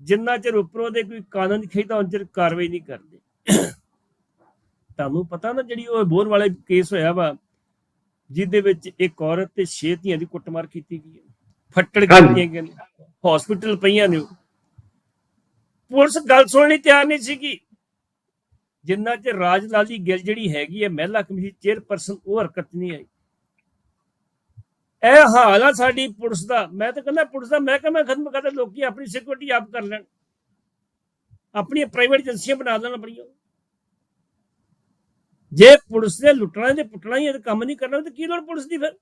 ਜਿੰਨਾ ਚਿਰ ਉੱਪਰੋਂ ਦੇ ਕੋਈ ਕਾਨੂੰਨ ਨਹੀਂ ਖੇਦਾ ਉਹਨਾਂ ਚਿਰ ਕਾਰਵਾਈ ਨਹੀਂ ਕਰਦੇ। ਤੁਹਾਨੂੰ ਪਤਾ ਨਾ ਜਿਹੜੀ ਉਹ ਬੋਰ ਵਾਲੇ ਕੇਸ ਹੋਇਆ ਵਾ ਜਿਹਦੇ ਵਿੱਚ ਇੱਕ ਔਰਤ ਤੇ ਛੇ ਧੀਆਂ ਦੀ ਕੁੱਟਮਾਰ ਕੀਤੀ ਗਈ ਹੈ। ਫੱਟੜ। ਕੀਤੀਆਂ ਗਈਆਂ ਨੇ ਹਸਪੀਟਲ ਪਈਆਂ ਨੇ। ਪੁਲਿਸ ਗੱਲ ਸੁਣਨ ਲਈ ਤਿਆਰ ਨਹੀਂ ਸੀਗੀ। ਜਿੰਨਾ ਚ ਰਾਜ ਲਾਲੀ ਗਿੱਲ ਜਿਹੜੀ ਹੈਗੀ ਹੈ ਮਹਿਲਾ ਕਮਿਸ਼ਨ ਚੇਅਰਪਰਸਨ ਉਹ ਹਰਕਤ ਨਹੀਂ ਆਈ। ਇਹ ਹਾਲ ਆ ਸਾਡੀ ਪੁਲਿਸ ਦਾ। ਮੈਂ ਤਾਂ ਕਹਿੰਦਾ ਪੁਲਿਸ ਦਾ ਮਹਿਕਮਾ ਖਤਮ ਕਰ ਦੇ ਲੋਕੀ ਆਪਣੀ ਸਿਕਿਉਰਿਟੀ ਆਪ ਕਰ ਲੈਣ। ਆਪਣੀਆਂ ਪ੍ਰਾਈਵੇਟ ਏਜੰਸੀਆਂ ਬਣਾ ਲੈਣ ਆਪਣੀਆਂ। ਜੇ ਪੁਲਿਸ ਨੇ ਲੁੱਟਣਾ ਤੇ ਪੁੱਟਣਾ ਹੀ ਕੰਮ ਨਹੀਂ ਕਰਨਾ ਤੇ ਕੀ ਲੋੜ ਪੁਲਿਸ ਦੀ ਫਿਰ?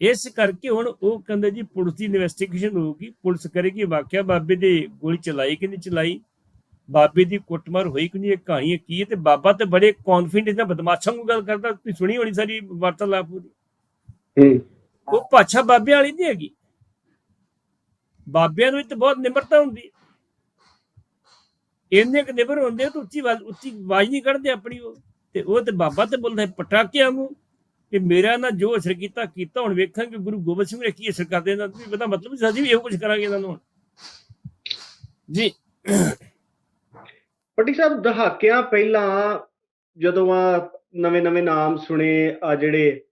ਇਸ ਕਰਕੇ ਹੁਣ ਉਹ ਕਹਿੰਦੇ ਜੀ ਪੁਲਿਸ ਦੀ ਇਨਵੈਸਟੀਗੇਸ਼ਨ ਹੋਊਗੀ ਪੁਲਿਸ ਕਰੇਗੀ ਵਾਕਿਆ ਬਾਬੇ ਦੇ ਗੋਲੀ ਚਲਾਈ ਕਿ ਨਹੀਂ ਚਲਾਈ? ਬਾਬੇ ਦੀ ਕੁੱਟਮਾਰ ਹੋਈ ਕਿ ਨਹੀਂ ਇਹ ਕਹਾਣੀ ਹੈ ਕੀ ਹੈ? ਤੇ ਬਾਬਾ ਤੇ ਬੜੇ ਕੌਨਫੀਡੈਂਸ ਨਾਲ ਬਦਮਾਸ਼ਾਂ ਨੂੰ ਗੱਲ ਕਰਦਾ ਤੁਸੀਂ ਸੁਣੀ ਹੋਣੀ ਸਾਰੀ ਵਾਰਤਾਲਾਪ ਉਹਦੀ? ਉਹ ਪਾਛਾ ਬਾਬਿਆਂ ਵਾਲੀ ਨਹੀਂ ਹੈਗੀ। ਬਾਬਿਆਂ ਨੂੰ ਤੇ ਬਹੁਤ ਨਿਮਰਤਾ ਹੁੰਦੀ ਹੈ। ਇੰਨੇ ਕੁ ਨਿਮਰ ਹੁੰਦੇ ਤਾਂ ਉੱਚੀ ਆਵਾਜ਼ ਉੱਚੀ ਆਵਾਜ਼ ਨਹੀਂ ਕੱਢਦੇ ਆਪਣੀ ਉਹ। ਤੇ ਉਹ ਤੇ ਬਾਬਾ ਤੇ ਬੋਲਦਾ ਪਟਾਕਿਆਂ ਨੂੰ ਕਿ ਮੇਰਾ ਨਾ ਜੋ ਅਸਰ ਕੀਤਾ ਕੀਤਾ ਹੁਣ ਵੇਖਾਂਗੇ ਗੁਰੂ ਗੋਬਿੰਦ ਸਿੰਘ ਨੇ ਕੀ ਅਸਰ ਕਰਦੇ ਇਹਨਾਂ ਦਾ ਪਤਾ ਮਤਲਬ ਸੀ ਅਸੀਂ ਵੀ ਇਹੋ ਕੁਝ ਕਰਾਂਗੇ ਇਹਨਾਂ ਨੂੰ। ਜੀ। ਪੱਟੀ ਸਾਹਿਬ ਦਹਾਕਿਆਂ ਪਹਿਲਾਂ ਜਦੋਂ ਆ ਨਵੇਂ-ਨਵੇਂ ਨਾਮ ਸੁਣੇ ਆ ਜਿਹੜੇ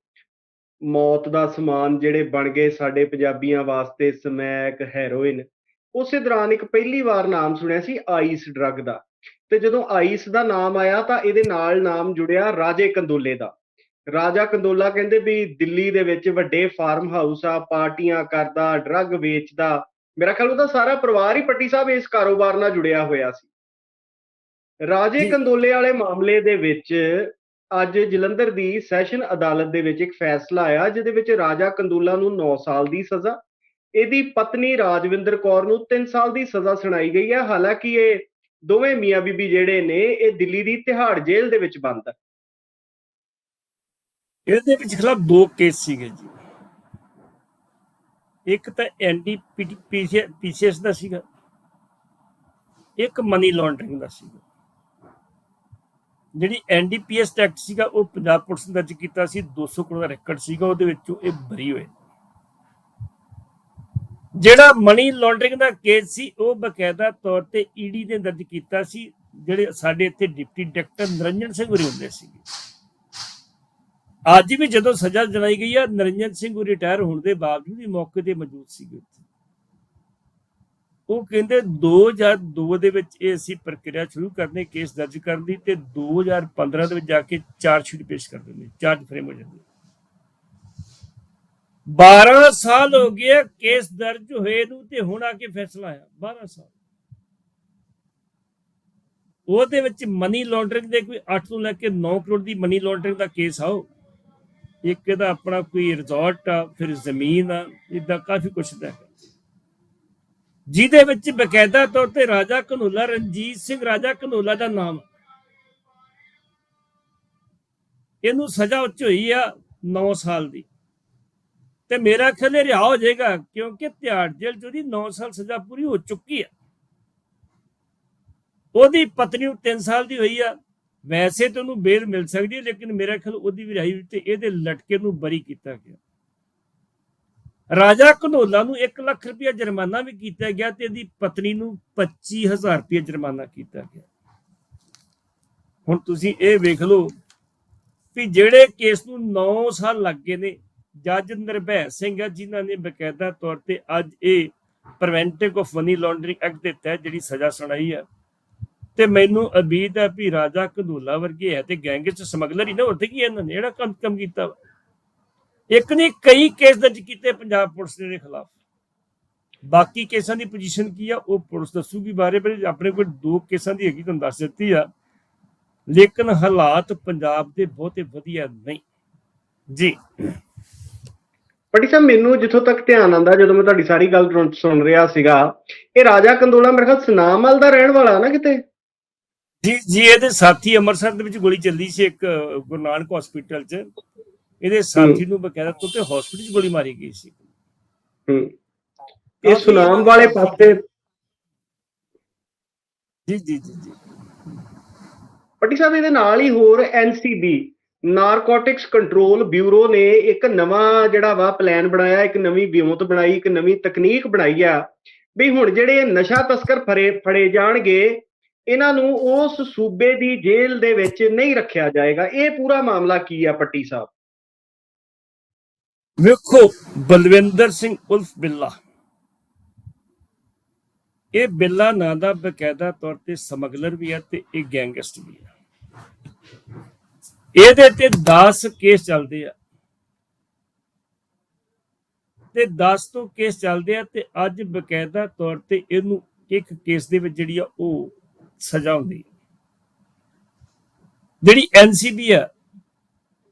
ਮੌਤ ਦਾ ਸਮਾਨ ਜਿਹੜੇ ਬਣ ਗਏ ਸਾਡੇ ਪੰਜਾਬੀਆਂ ਵਾਸਤੇ ਸਮੈਕ ਹੈਰੋਇਨ ਉਸੇ ਦੌਰਾਨ ਇੱਕ ਪਹਿਲੀ ਵਾਰ ਨਾਮ ਸੁਣਿਆ ਸੀ ਆਈਸ ਡਰੱਗ ਦਾ। ਤੇ ਜਦੋਂ ਆਈਸ ਦਾ ਨਾਮ ਆਇਆ ਤਾਂ ਇਹਦੇ ਨਾਲ ਨਾਮ ਜੁੜਿਆ ਰਾਜੇ ਕੰਦੋਲੇ ਦਾ। ਰਾਜਾ ਕੰਦੋਲਾ ਕਹਿੰਦੇ ਵੀ ਦਿੱਲੀ ਦੇ ਵਿੱਚ ਵੱਡੇ ਫਾਰਮ ਹਾਊਸ ਆ ਪਾਰਟੀਆਂ ਕਰਦਾ ਡਰੱਗ ਵੇਚਦਾ। ਮੇਰਾ ਖਿਆਲ ਉਹਦਾ ਸਾਰਾ ਪਰਿਵਾਰ ਹੀ ਪੱਟੀ ਸਾਹਿਬ ਇਸ ਕਾਰੋਬਾਰ ਨਾਲ ਜੁੜਿਆ ਹੋਇਆ ਸੀ। ਰਾਜੇ। ਕੰਦੋਲੇ ਵਾਲੇ ਮਾਮਲੇ ਦੇ ਵਿੱਚ ਅੱਜ ਜਲੰਧਰ ਦੀ ਸੈਸ਼ਨ ਅਦਾਲਤ ਦੇ ਵਿੱਚ ਇੱਕ ਫੈਸਲਾ ਆਇਆ ਜਿਹਦੇ ਵਿੱਚ ਰਾਜਾ ਕੰਦੋਲਾ ਨੂੰ 9 ਸਾਲ ਦੀ ਸਜ਼ਾ ਇਹਦੀ ਪਤਨੀ ਰਾਜਵਿੰਦਰ ਕੌਰ ਨੂੰ 3 ਸਾਲ ਦੀ ਸਜ਼ਾ ਸੁਣਾਈ ਗਈ ਹੈ। ਹਾਲਾਂਕਿ ਇਹ ਦੋਵੇਂ ਮੀਆਂ ਬੀਬੀ ਜਿਹੜੇ ਨੇ, ਇਹ ਦਿੱਲੀ ਦੀ ਤਿਹਾੜ ਜੇਲ੍ਹ ਦੇ ਵਿੱਚ ਬੰਦ ਹੈ ਇਹਦੇ ਵਿੱਚ ਖਿਲਾਫ ਦੋ ਕੇਸ ਸੀਗੇ ਜੀ। ਇੱਕ ਤਾਂ ਐਨਡੀ ਪੀਸੀਐਸ ਦਾ ਸੀਗਾ। ਇੱਕ ਮਨੀ ਲਾਂਡਰਿੰਗ ਦਾ ਸੀਗਾ। ਜਿਹੜੀ ਐਨਡੀਪੀਐਸ ਐਕਟ ਸੀਗਾ, ਉਹ ਪੰਜਾਬ ਪੁਲਿਸ ਨੇ ਦਰਜ ਕੀਤਾ ਸੀ। 200 ਕਰੋੜ ਦਾ ਰੈਕੋਰਡ ਸੀਗਾ, ਉਹਦੇ ਵਿੱਚੋਂ ਇਹ ਬਰੀ ਹੋਏ ਜਿਹੜਾ ਮਨੀ ਲਾਂਡਰਿੰਗ ਦਾ ਕੇਸ ਸੀ, ਉਹ ਬਕਾਇਦਾ ਤੌਰ ਤੇ ਈਡੀ ਨੇ ਦਰਜ ਕੀਤਾ ਸੀ, ਜਿਹੜੇ ਸਾਡੇ ਇੱਥੇ ਡਿਪਟੀ ਡਾਇਰੈਕਟਰ ਨਿਰੰਜਨ ਸਿੰਘ ਹੋਰੀ ਹੁੰਦੇ ਸੀਗੇ। ਅੱਜ ਵੀ ਜਦੋਂ ਸਜ਼ਾ ਜਨਾਈ ਗਈ ਆ, ਨਰਿੰਜਨ ਸਿੰਘ ਉਹ ਰਿਟਾਇਰ ਹੋਣ ਦੇ ਬਾਵਜੂਦ ਵੀ ਮੌਕੇ ਤੇ ਮੌਜੂਦ ਸੀਗੇ ਉੱਥੇ। ਉਹ ਕਹਿੰਦੇ 2002 ਦੇ ਵਿੱਚ ਇਹ ਅਸੀਂ ਪ੍ਰਕਿਰਿਆ ਸ਼ੁਰੂ ਕਰਨੇ ਕੇਸ ਦਰਜ ਕਰਨ ਦੀ ਤੇ 2015 ਦੇ ਵਿੱਚ ਜਾ ਕੇ ਚਾਰਜ ਸ਼ੀਟ ਪੇਸ਼ ਕਰ ਦਿੰਦੇ ਚਾਰਜ ਫਰੇਮ ਹੋ ਜਾਂਦੀ। 12 ਸਾਲ ਹੋ ਗਏ ਕੇਸ ਦਰਜ ਹੋਏ ਨੂੰ ਤੇ ਹੁਣ ਆ ਕੇ ਫੈਸਲਾ ਆਇਆ 12 ਸਾਲ। ਉਹਦੇ ਵਿੱਚ ਮਨੀ ਲਾਂਡਰਿੰਗ ਦੇ ਕੋਈ 8 ਤੋਂ ਲੈ ਕੇ 9 ਕਰੋੜ ਦੀ ਮਨੀ ਲਾਂਡਰਿੰਗ ਦਾ ਕੇਸ ਆਓ। ਇੱਕ ਇਹਦਾ ਆਪਣਾ ਕੋਈ ਰਿਜ਼ੋਰਟ ਆ, ਫਿਰ ਜ਼ਮੀਨ ਆ ਇਦਾਂ ਕਾਫੀ ਕੁਛ ਦਾ ਜਿਹਦੇ ਵਿੱਚ ਬਕਾਇਦਾ ਤੌਰ ਤੇ ਰਾਜਾ ਕਨੋਲਾ ਰਣਜੀਤ ਸਿੰਘ, ਰਾਜਾ ਕਨੋਲਾ ਦਾ ਨਾਮ ਇਹਨੂੰ ਸਜ਼ਾ ਉੱਚ ਹੋਈ ਆ 9 ਸਾਲ ਦੀ। ਤੇ ਮੇਰਾ ਖਿਆਲ ਇਹ ਰਿਹਾ ਹੋ ਜਾਏਗਾ ਕਿਉਂਕਿ ਤਿਹਾੜ ਜੇਲ੍ਹ ਚ ਉਹਦੀ 9 ਸਾਲ ਸਜ਼ਾ ਪੂਰੀ ਹੋ ਚੁੱਕੀ ਆ। ਉਹਦੀ ਪਤਨੀ ਨੂੰ 3 ਸਾਲ ਦੀ ਹੋਈ ਆ। ਵੈਸੇ ਤਾਂ ਉਹਨੂੰ ਬੇਲ ਮਿਲ ਸਕਦੀ ਹੈ ਲੇਕਿਨ ਮੇਰਾ ਖਿਆਲ ਉਹਦੀ ਵੀ ਰਿਹਾਈ ਤੇ ਇਹਦੇ ਲਟਕੇ ਨੂੰ ਬਰੀ ਕੀਤਾ ਗਿਆ। ਰਾਜਾ ਘਨੋਲਾ ਨੂੰ 1 ਲੱਖ ਰੁਪਇਆ ਜੁਰਮਾਨਾ ਵੀ ਕੀਤਾ ਗਿਆ ਤੇ ਇਹਦੀ ਪਤਨੀ ਨੂੰ 25000 ਰੁਪਇਆ ਜੁਰਮਾਨਾ ਕੀਤਾ ਗਿਆ। ਹੁਣ ਤੁਸੀਂ ਇਹ ਵੇਖ ਲਓ ਵੀ ਜਿਹੜੇ ਕੇਸ ਨੂੰ 9 ਸਾਲ ਲੱਗ ਗਏ ਨੇ ਜੱਜ ਨਿਰਭੈ ਸਿੰਘ ਆ, ਜਿਨ੍ਹਾਂ ਨੇ ਬਕਾਇਦਾ ਤੌਰ ਤੇ ਅੱਜ ਇਹ preventive of money laundering act ਦੇ ਤਹਿਤ ਜਿਹੜੀ ਸਜ਼ਾ ਸੁਣਾਈ ਆ। ਤੇ ਮੈਨੂੰ ਉਮੀਦ ਹੈ ਵੀ ਰਾਜਾ ਕਦੂਲਾ ਵਰਗੇ ਹੈ ਤੇ ਗੈਂਗ ਚ ਸਮਗਲਰ ਹੀ ਨਾ ਹੋਰ ਤੇ ਕੀ ਇਹਨਾਂ ਨੇ, ਜਿਹੜਾ ਕੰਮ ਕੰਮ ਕੀਤਾ ਇੱਕ ਨਹੀਂ, ਕਈ ਕੇਸ ਦਰਜ ਕੀਤੇ ਪੰਜਾਬ ਪੁਲਿਸ ਦੇ ਖਿਲਾਫ। ਬਾਕੀ ਕੇਸਾਂ ਦੀ ਪੋਜੀਸ਼ਨ ਕੀ ਆ, ਉਹ ਪੁਲਿਸ ਦੱਸੂਗੀ ਬਾਰੇ, ਪਰ ਆਪਣੇ ਕੋਲ ਦੋ ਕੇਸਾਂ ਦੀ ਹੈਗੀ, ਤੁਹਾਨੂੰ ਦੱਸ ਦਿੱਤੀ ਆ। ਲੇਕਿਨ ਹਾਲਾਤ ਪੰਜਾਬ ਦੇ ਬਹੁਤੇ ਵਧੀਆ ਨਹੀਂ। ਜੀ। ਪੱਟੀ ਸਾਹਿਬ ਮੈਨੂੰ ਜਿੱਥੋਂ ਤੱਕ ਧਿਆਨ ਆਂਦਾ ਜਦੋਂ ਮੈਂ ਤੁਹਾਡੀ ਸਾਰੀ ਗੱਲ ਸੁਣ- ਰਿਹਾ ਸੀਗਾ ਇਹ ਰਾਜਾ ਕੰਦੋਲਾ ਮੇਰੇ ਖਿਆਲ ਸੁਨਾਮਲ ਦਾ ਰਹਿਣ ਵਾਲਾ ਨਾ ਕਿਤੇ? ਜੀ ਜੀ ਇਹਦੇ ਸਾਥੀ ਅੰਮ੍ਰਿਤਸਰ ਦੇ ਵਿੱਚ ਗੋਲੀ ਚੱਲੀ ਸੀ ਇੱਕ ਗੁਰੂ ਨਾਨਕ ਹਸਪੀਟਲ 'ਚ। ਇਹਦੇ ਸਾਥੀ ਨੂੰ ਬਕਾਇਦਾ ਤੌਰ ਤੇ ਹਸਪੀਟਲ 'ਚ ਗੋਲੀ ਮਾਰੀ ਗਈ ਸੀ। ਹੂੰ। ਇਹ ਸੁਨਾਮ ਵਾਲੇ ਪਾਸੇ ਜੀ ਜੀ ਜੀ ਜੀ। ਪੱਟੀ ਸਾਹਿਬ ਇਹਦੇ ਨਾਲ ਹੀ ਹੋਰ ਐਨਸੀਬੀ ਨਾਰਕੋਟਿਕਸ ਕੰਟਰੋਲ ਬਿਊਰੋ ਨੇ ਇੱਕ ਨਵਾਂ ਜਿਹੜਾ ਵਾ ਪਲਾਨ ਬਣਾਇਆ, ਇੱਕ ਨਵੀਂ ਵਿਉਂਤ ਬਣਾਈ, ਇੱਕ ਨਵੀਂ ਤਕਨੀਕ ਬਣਾਈ ਆ ਵੀ ਹੁਣ ਜਿਹੜੇ ਨਸ਼ਾ ਤਸਕਰ ਫੜੇ ਫੜੇ ਜਾਣਗੇ, ਇਹਨਾਂ ਨੂੰ ਉਸ ਸੂਬੇ ਦੀ ਜੇਲ੍ਹ ਦੇ ਵਿੱਚ ਨਹੀਂ ਰੱਖਿਆ ਜਾਏਗਾ। ਇਹ ਪੂਰਾ ਮਾਮਲਾ ਕੀ ਆ ਪੱਟੀ ਸਾਹਿਬ? ਵੇਖੋ, ਬਲਵਿੰਦਰ ਸਿੰਘ ਉਲਫ ਬਿੱਲਾ। ਇਹ ਬਿੱਲਾ ਨਾਂ ਦਾ ਬਕਾਇਦਾ ਤੌਰ ਤੇ ਸਮਗਲਰ ਵੀ ਹੈ ਤੇ ਇਹ ਗੈਂਗਸਟਰ ਵੀ ਹੈ ਇਹਦੇ ਤੇ 10 ਕੇਸ ਚੱਲਦੇ ਆ। ਤੇ 10 ਤੋਂ ਕੇਸ ਚੱਲਦੇ ਆ ਤੇ ਅੱਜ ਬਕਾਇਦਾ ਤੌਰ ਤੇ ਇਹਨੂੰ ਇੱਕ ਕੇਸ ਦੇ ਵਿੱਚ ਜਿਹੜੀ ਆ ਉਹ ਸਜ਼ਾ ਹੁੰਦੀ ਹੈ ਜਿਹੜੀ ਐਨਸੀਬੀ ਆ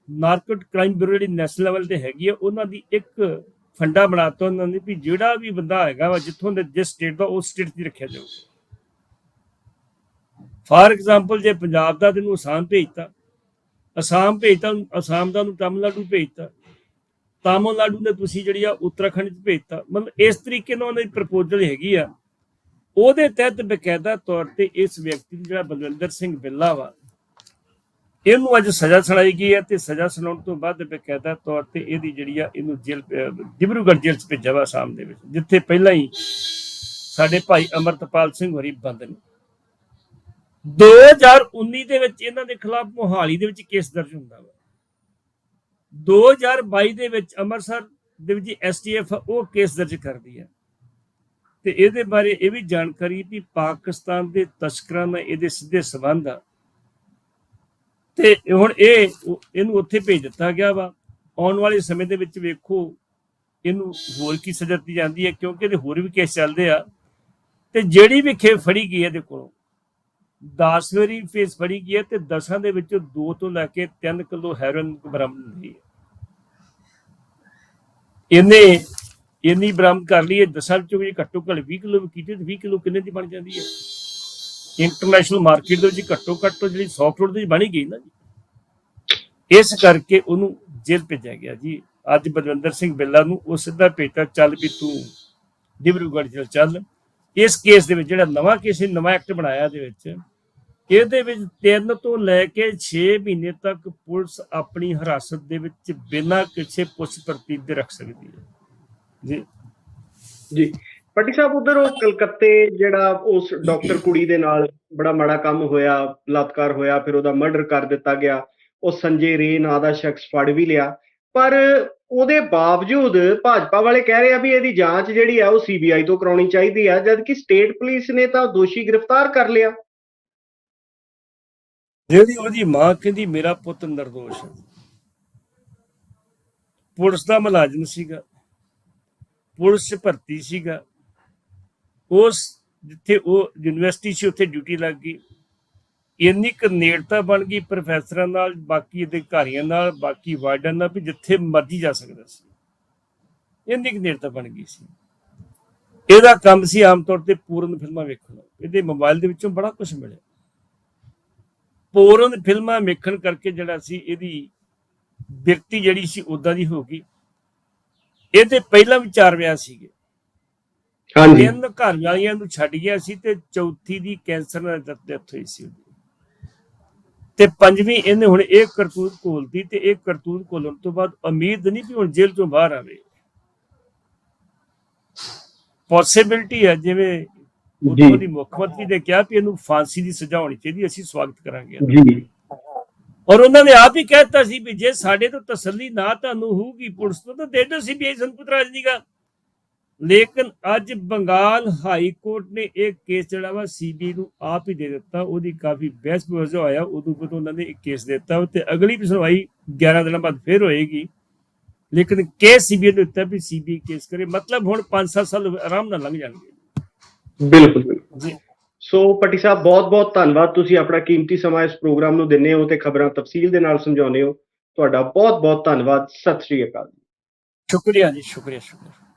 ਨਾਰਕੋਟ ਕ੍ਰਾਈਮ ਬਿਊਰੋ ਜਿਹੜੀ ਨੈਸ਼ਨਲ ਲੈਵਲ ਤੇ ਹੈਗੀ ਆ, ਉਹਨਾਂ ਦੀ ਇੱਕ ਫੰਡਾ ਬਣਾਤਾ ਉਹਨਾਂ ਨੇ ਵੀ ਜਿਹੜਾ ਵੀ ਬੰਦਾ ਹੈਗਾ ਵਾ, ਜਿੱਥੋਂ ਦੇ ਜਿਸ ਸਟੇਟ ਦਾ, ਉਸ ਸਟੇਟ ਦੀ ਰੱਖਿਆ ਜਾਊਗਾ ਫਾਰ ਐਗਜ਼ਾਮਪਲ ਜੇ ਪੰਜਾਬ ਦਾ ਤੈਨੂੰ ਅਸਾਮ ਭੇਜਤਾ ਅਸਾਮ ਭੇਜਤਾ, ਅਸਾਮ ਦਾ ਨੂੰ ਤਾਮਿਲਨਾਡੂ ਭੇਜਤਾ। ਤਾਮਿਲਨਾਡੂ ਨੇ ਤੁਸੀਂ ਜਿਹੜੀ ਆ ਉੱਤਰਾਖੰਡ ਚ ਭੇਜਤਾ। ਮਤਲਬ ਇਸ ਤਰੀਕੇ ਨਾਲ ਉਹਨਾਂ ਦੀ ਪ੍ਰਪੋਜ਼ਲ ਹੈਗੀ ਆ। ਉਹਦੇ ਤਹਿਤ ਬਕਾਇਦਾ ਤੌਰ ਤੇ ਇਸ ਵਿਅਕਤੀ ਨੂੰ ਜਿਹੜਾ ਬਲਵਿੰਦਰ ਸਿੰਘ ਬਿੱਲਾ ਵਾ, ਇਹਨੂੰ ਅੱਜ ਸਜ਼ਾ ਸੁਣਾਈ ਗਈ ਹੈ ਤੇ ਸਜ਼ਾ ਸੁਣਾਉਣ ਤੋਂ ਬਾਅਦ ਬਕਾਇਦਾ ਤੌਰ ਤੇ ਇਹਦੀ ਜਿਹੜੀ ਆ ਇਹਨੂੰ ਜੇਲ੍ਹ ਡਿਬਰੂਗੜ੍ਹ ਜੇਲ੍ਹ ਚ ਭੇਜਿਆ ਵਾ ਆਸਾਮ ਦੇ ਵਿੱਚ, ਜਿੱਥੇ ਪਹਿਲਾਂ ਹੀ ਸਾਡੇ ਭਾਈ ਅਮਰਤਪਾਲ ਸਿੰਘ ਹੋਰੀ ਬੰਦ ਨੇ। 2019 ਦੇ ਵਿੱਚ ਇਹਨਾਂ ਦੇ ਖਿਲਾਫ ਮੋਹਾਲੀ ਦੇ ਵਿੱਚ ਕੇਸ ਦਰਜ ਹੁੰਦਾ ਵਾ। 2022 ਦੇ ਵਿੱਚ ਅੰਮ੍ਰਿਤਸਰ ਦੇ ਵਿੱਚ ਐਸਟੀਐਫ ਉਹ ਕੇਸ ਦਰਜ ਕਰਦੀ ਹੈ ਤੇ ਇਹਦੇ ਬਾਰੇ ਇਹ ਵੀ ਜਾਣਕਾਰੀ ਵੀ ਪਾਕਿਸਤਾਨ ਦੇ ਤਸਕਰਾਂ ਨਾਲ ਇਹਦੇ ਸਿੱਧੇ ਸਬੰਧ ਆ। ਤੇ ਹੁਣ ਇਹ ਇਹਨੂੰ ਉੱਥੇ ਭੇਜ ਦਿੱਤਾ ਗਿਆ ਵਾ। ਆਉਣ ਵਾਲੇ ਸਮੇਂ ਦੇ ਵਿੱਚ ਵੇਖੋ ਇਹਨੂੰ ਹੋਰ ਕੀ ਸਜ਼ਾ ਦਿੱਤੀ ਜਾਂਦੀ ਹੈ, ਕਿਉਂਕਿ ਇਹਦੇ ਹੋਰ ਵੀ ਕੇਸ ਚੱਲਦੇ ਆ। ਤੇ ਜਿਹੜੀ ਵੀ ਖੇ ਫੜੀ ਗਈ ਹੈ ਇਹਦੇ ਕੋਲੋਂ। 10 ਵਾਰੀ ਫੇਸ ਫੜੀ ਗਈ ਹੈ ਤੇ 10 ਦੇ ਵਿੱਚੋਂ 2 ਤੋਂ ਲੈ ਕੇ 3 ਕਿਲੋ ਹੈਰੋਇਨ ਬਰਾਮਦ ਹੋਈ ਹੈ। ਇਹਨੇ ਇੰਨੀ ਬਰਾਮਦ ਕਰ ਲਈ ਹੈ, ਦਸਾਂ ਵਿੱਚੋਂ ਵੀ ਘੱਟੋ ਘੱਟ 20 ਕਿਲੋ ਕੀਤੀ ਤੇ 20 ਕਿਲੋ ਕਿੰਨੇ ਦੀ ਬਣ ਜਾਂਦੀ ਹੈ? ਇੰਟਰਨੈਸ਼ਨਲ ਮਾਰਕੀਟ ਦੇ ਵਿੱਚ ਘੱਟੋ ਘੱਟ ਜਿਹੜੀ 100 ਕਰੋੜ ਦੀ ਬਣੀ ਗਈ ਨਾ ਜੀ। ਇਸ ਕਰਕੇ ਉਹਨੂੰ ਜੇਲ੍ਹ ਭੇਜਿਆ ਗਿਆ ਜੀ। ਅੱਜ ਬਲਵਿੰਦਰ ਸਿੰਘ ਬਿੱਲਾ ਨੂੰ ਉਹ ਸਿੱਧਾ ਭੇਜਤਾ, ਚੱਲ ਵੀ ਤੂੰ, ਡਿਬਰੂਗੜ੍ਹ ਜੇਲ੍ਹ ਚੱਲ। ਇਸ ਕੇਸ ਦੇ ਵਿੱਚ ਜਿਹੜਾ ਨਵਾਂ ਕੇਸ ਨਵਾਂ ਐਕਟ ਬਣਾਇਆ ਦੇ ਵਿੱਚ, ਇਹਦੇ ਵਿੱਚ 3 ਤੋਂ ਲੈ ਕੇ 6 ਮਹੀਨੇ ਤੱਕ ਪੁਲਿਸ ਆਪਣੀ ਹਿਰਾਸਤ ਦੇ ਵਿੱਚ ਬਿਨਾਂ ਕਿਸੇ ਪੁੱਛ ਪ੍ਰਤੀਤ ਦੇ ਰੱਖ ਸਕਦੀ ਹੈ। ਜੀ। ਜੀ। ਪੱਟੀ ਸਾਹਿਬ, ਉਧਰ ਉਹ ਕਲਕੱਤੇ ਜਿਹੜਾ ਉਸ ਡਾਕਟਰ ਕੁੜੀ ਦੇ ਨਾਲ ਬੜਾ ਮਾੜਾ ਕੰਮ ਹੋਇਆ, ਬਲਾਤਕਾਰ ਹੋਇਆ, ਫਿਰ ਉਹਦਾ ਮਰਡਰ ਕਰ ਦਿੱਤਾ ਗਿਆ। ਉਹ ਸੰਜੇ ਰੇ ਨਾਂ ਦਾ ਸ਼ਖਸ ਫੜ ਵੀ ਲਿਆ। ਪਰ ਉਹਦੇ ਬਾਵਜੂਦ ਭਾਜਪਾ ਵਾਲੇ ਕਹਿ ਰਹੇ ਆ ਵੀ ਇਹਦੀ ਜਾਂਚ ਜਿਹੜੀ ਆ ਉਹ ਸੀਬੀਆਈ ਤੋਂ ਕਰਾਉਣੀ ਚਾਹੀਦੀ ਆ, ਜਦਕਿ ਸਟੇਟ ਪੁਲਿਸ ਨੇ ਤਾਂ ਦੋਸ਼ੀ ਗ੍ਰਿਫਤਾਰ ਕਰ ਲਿਆ। ਜਿਹੜੀ ਉਹਦੀ ਮਾਂ ਕਹਿੰਦੀ, ਮੇਰਾ ਪੁੱਤ ਨਿਰਦੋਸ਼ ਹੈ। ਪੁਲਿਸ ਦਾ ਮੁਲਾਜ਼ਮ ਸੀਗਾ। ਪੁਲਿਸ 'ਚ ਭਰਤੀ ਸੀਗਾ। ਉਸ ਜਿੱਥੇ ਉਹ ਯੂਨੀਵਰਸਿਟੀ ਸੀ ਉੱਥੇ ਡਿਊਟੀ ਲੱਗ ਗਈ। ਇੰਨੀ ਕੁ ਨੇੜਤਾ ਬਣ ਗਈ ਪ੍ਰੋਫੈਸਰਾਂ ਨਾਲ ਬਾਕੀ ਅਧਿਕਾਰੀਆਂ ਨਾਲ ਬਾਕੀ ਵਾਰਡਨ ਨਾਲ ਵੀ ਜਿੱਥੇ ਮਰਜ਼ੀ ਜਾ ਸਕਦਾ ਸੀ। ਇੰਨੀ ਕੁ ਨੇੜਤਾ ਬਣ ਗਈ ਸੀ। ਇਹਦਾ ਕੰਮ ਸੀ ਆਮ ਤੌਰ ਤੇ ਪੂਰਨ ਫਿਲਮਾਂ ਵੇਖਣਾ ਇਹਦੇ ਮੋਬਾਈਲ ਦੇ ਵਿੱਚੋਂ ਬੜਾ ਕੁਝ ਮਿਲਿਆ। ਪੂਰਨ ਫਿਲਮਾਂ ਵੇਖਣ ਕਰਕੇ ਜਿਹੜਾ ਸੀ ਇਹਦੀ ਬਿਰਤੀ ਜਿਹੜੀ ਸੀ ਉਦਾਂ ਦੀ ਹੋ ਗਈ। ਇਹਦੇ ਪਹਿਲਾਂ ਵੀ ਚਾਰ ਵਿਆਹ ਸੀਗੇ। ਹਾਂਜੀ। ਤਿੰਨ ਘਰ ਵਾਲੀਆਂ ਨੂੰ ਛੱਡ ਗਿਆ ਸੀ ਤੇ ਚੌਥੀ ਦੀ ਕੈਂਸਰ ਨਾਲ ਡੈਥ ਹੋਈ ਸੀ ਉਹਦੀ। ਤੇ ਪੰਜਵੀਂ ਇਹਨੇ ਹੁਣ ਇਹ ਕਰਤੂਤ ਘੋਲਦੀ ਤੇ ਇਹ ਕਰਤੂਤ ਘੋਲਣ ਤੋਂ ਬਾਅਦ ਉਮੀਦ ਨਹੀਂ ਵੀ ਹੁਣ ਜੇਲ੍ਹ ਤੋਂ ਬਾਹਰ ਆਵੇ। ਪੋਸਿਬਿਲਿਟੀ ਹੈ ਜਿਵੇਂ। ਉਦੋਂ ਦੀ ਮੁੱਖ ਮੰਤਰੀ ਨੇ ਕਿਹਾ ਵੀ ਇਹਨੂੰ ਫਾਂਸੀ ਦੀ ਸਜ਼ਾ ਹੋਣੀ ਚਾਹੀਦੀ ਅਸੀਂ ਸਵਾਗਤ ਕਰਾਂਗੇ ਜੀ। ਔਰ ਉਹਨਾਂ ਨੇ ਆਪ ਹੀ ਕਹਿਤਾ ਸੀ ਵੀ ਜੇ ਸਾਡੇ ਤੋਂ ਤਸੱਲੀ ਨਾ ਤੁਹਾਨੂੰ ਹੋਊਗੀ ਪੁਲਿਸ ਤੋਂ ਤਾਂ ਦੇ ਦਿਓ ਸੀਬੀਆਈ ਸੰਪਤ ਰਾਜਨੀਗਾ ਲੇਕਿਨ ਅੱਜ ਬੰਗਾਲ ਹਾਈ ਕੋਰਟ ਨੇ ਇਹ ਕੇਸ ਜਿਹੜਾ ਵਾ ਸੀਬੀ ਨੂੰ ਆਪ ਹੀ ਦੇ ਦਿੱਤਾ ਉਹਦੀ ਕਾਫੀ ਬਹਿਸ ਬਹਿਸ ਹੋਇਆ ਉਦੋਂ ਬਾਅਦ ਉਹਨਾਂ ਨੇ ਇੱਕ ਕੇਸ ਦਿੱਤਾ ਤੇ ਅਗਲੀ ਸੁਣਵਾਈ 11 ਦਿਨਾਂ ਬਾਅਦ ਫਿਰ ਹੋਏਗੀ। ਲੇਕਿਨ ਕੇਸ ਸੀਬੀ ਨੂੰ ਦਿੱਤਾ ਵੀ ਸੀਬੀ ਕੇਸ ਕਰੇ ਮਤਲਬ ਹੁਣ 5-7 ਸਾਲ ਆਰਾਮ ਨਾਲ ਲੰਘ ਜਾਣਗੇ। ਬਿਲਕੁਲ ਬਿਲਕੁਲ। ਜੀ। ਸੋ ਪੱਟੀ ਸਾਹਿਬ ਬਹੁਤ-ਬਹੁਤ ਧੰਨਵਾਦ। ਤੁਸੀਂ ਆਪਣਾ ਕੀਮਤੀ ਸਮਾਂ ਇਸ ਪ੍ਰੋਗਰਾਮ ਨੂੰ ਦਿੰਦੇ ਹੋ ਤੇ ਖਬਰਾਂ ਤਫਸੀਲ ਦੇ ਨਾਲ ਸਮਝਾਉਂਦੇ ਹੋ। ਤੁਹਾਡਾ ਬਹੁਤ-ਬਹੁਤ ਧੰਨਵਾਦ। ਸਤਿ ਸ਼੍ਰੀ ਅਕਾਲ ਸ਼ੁਕਰੀਆ ਜੀ ਸ਼ੁਕਰੀਆ ਸ਼ੁਕਰੀਆ।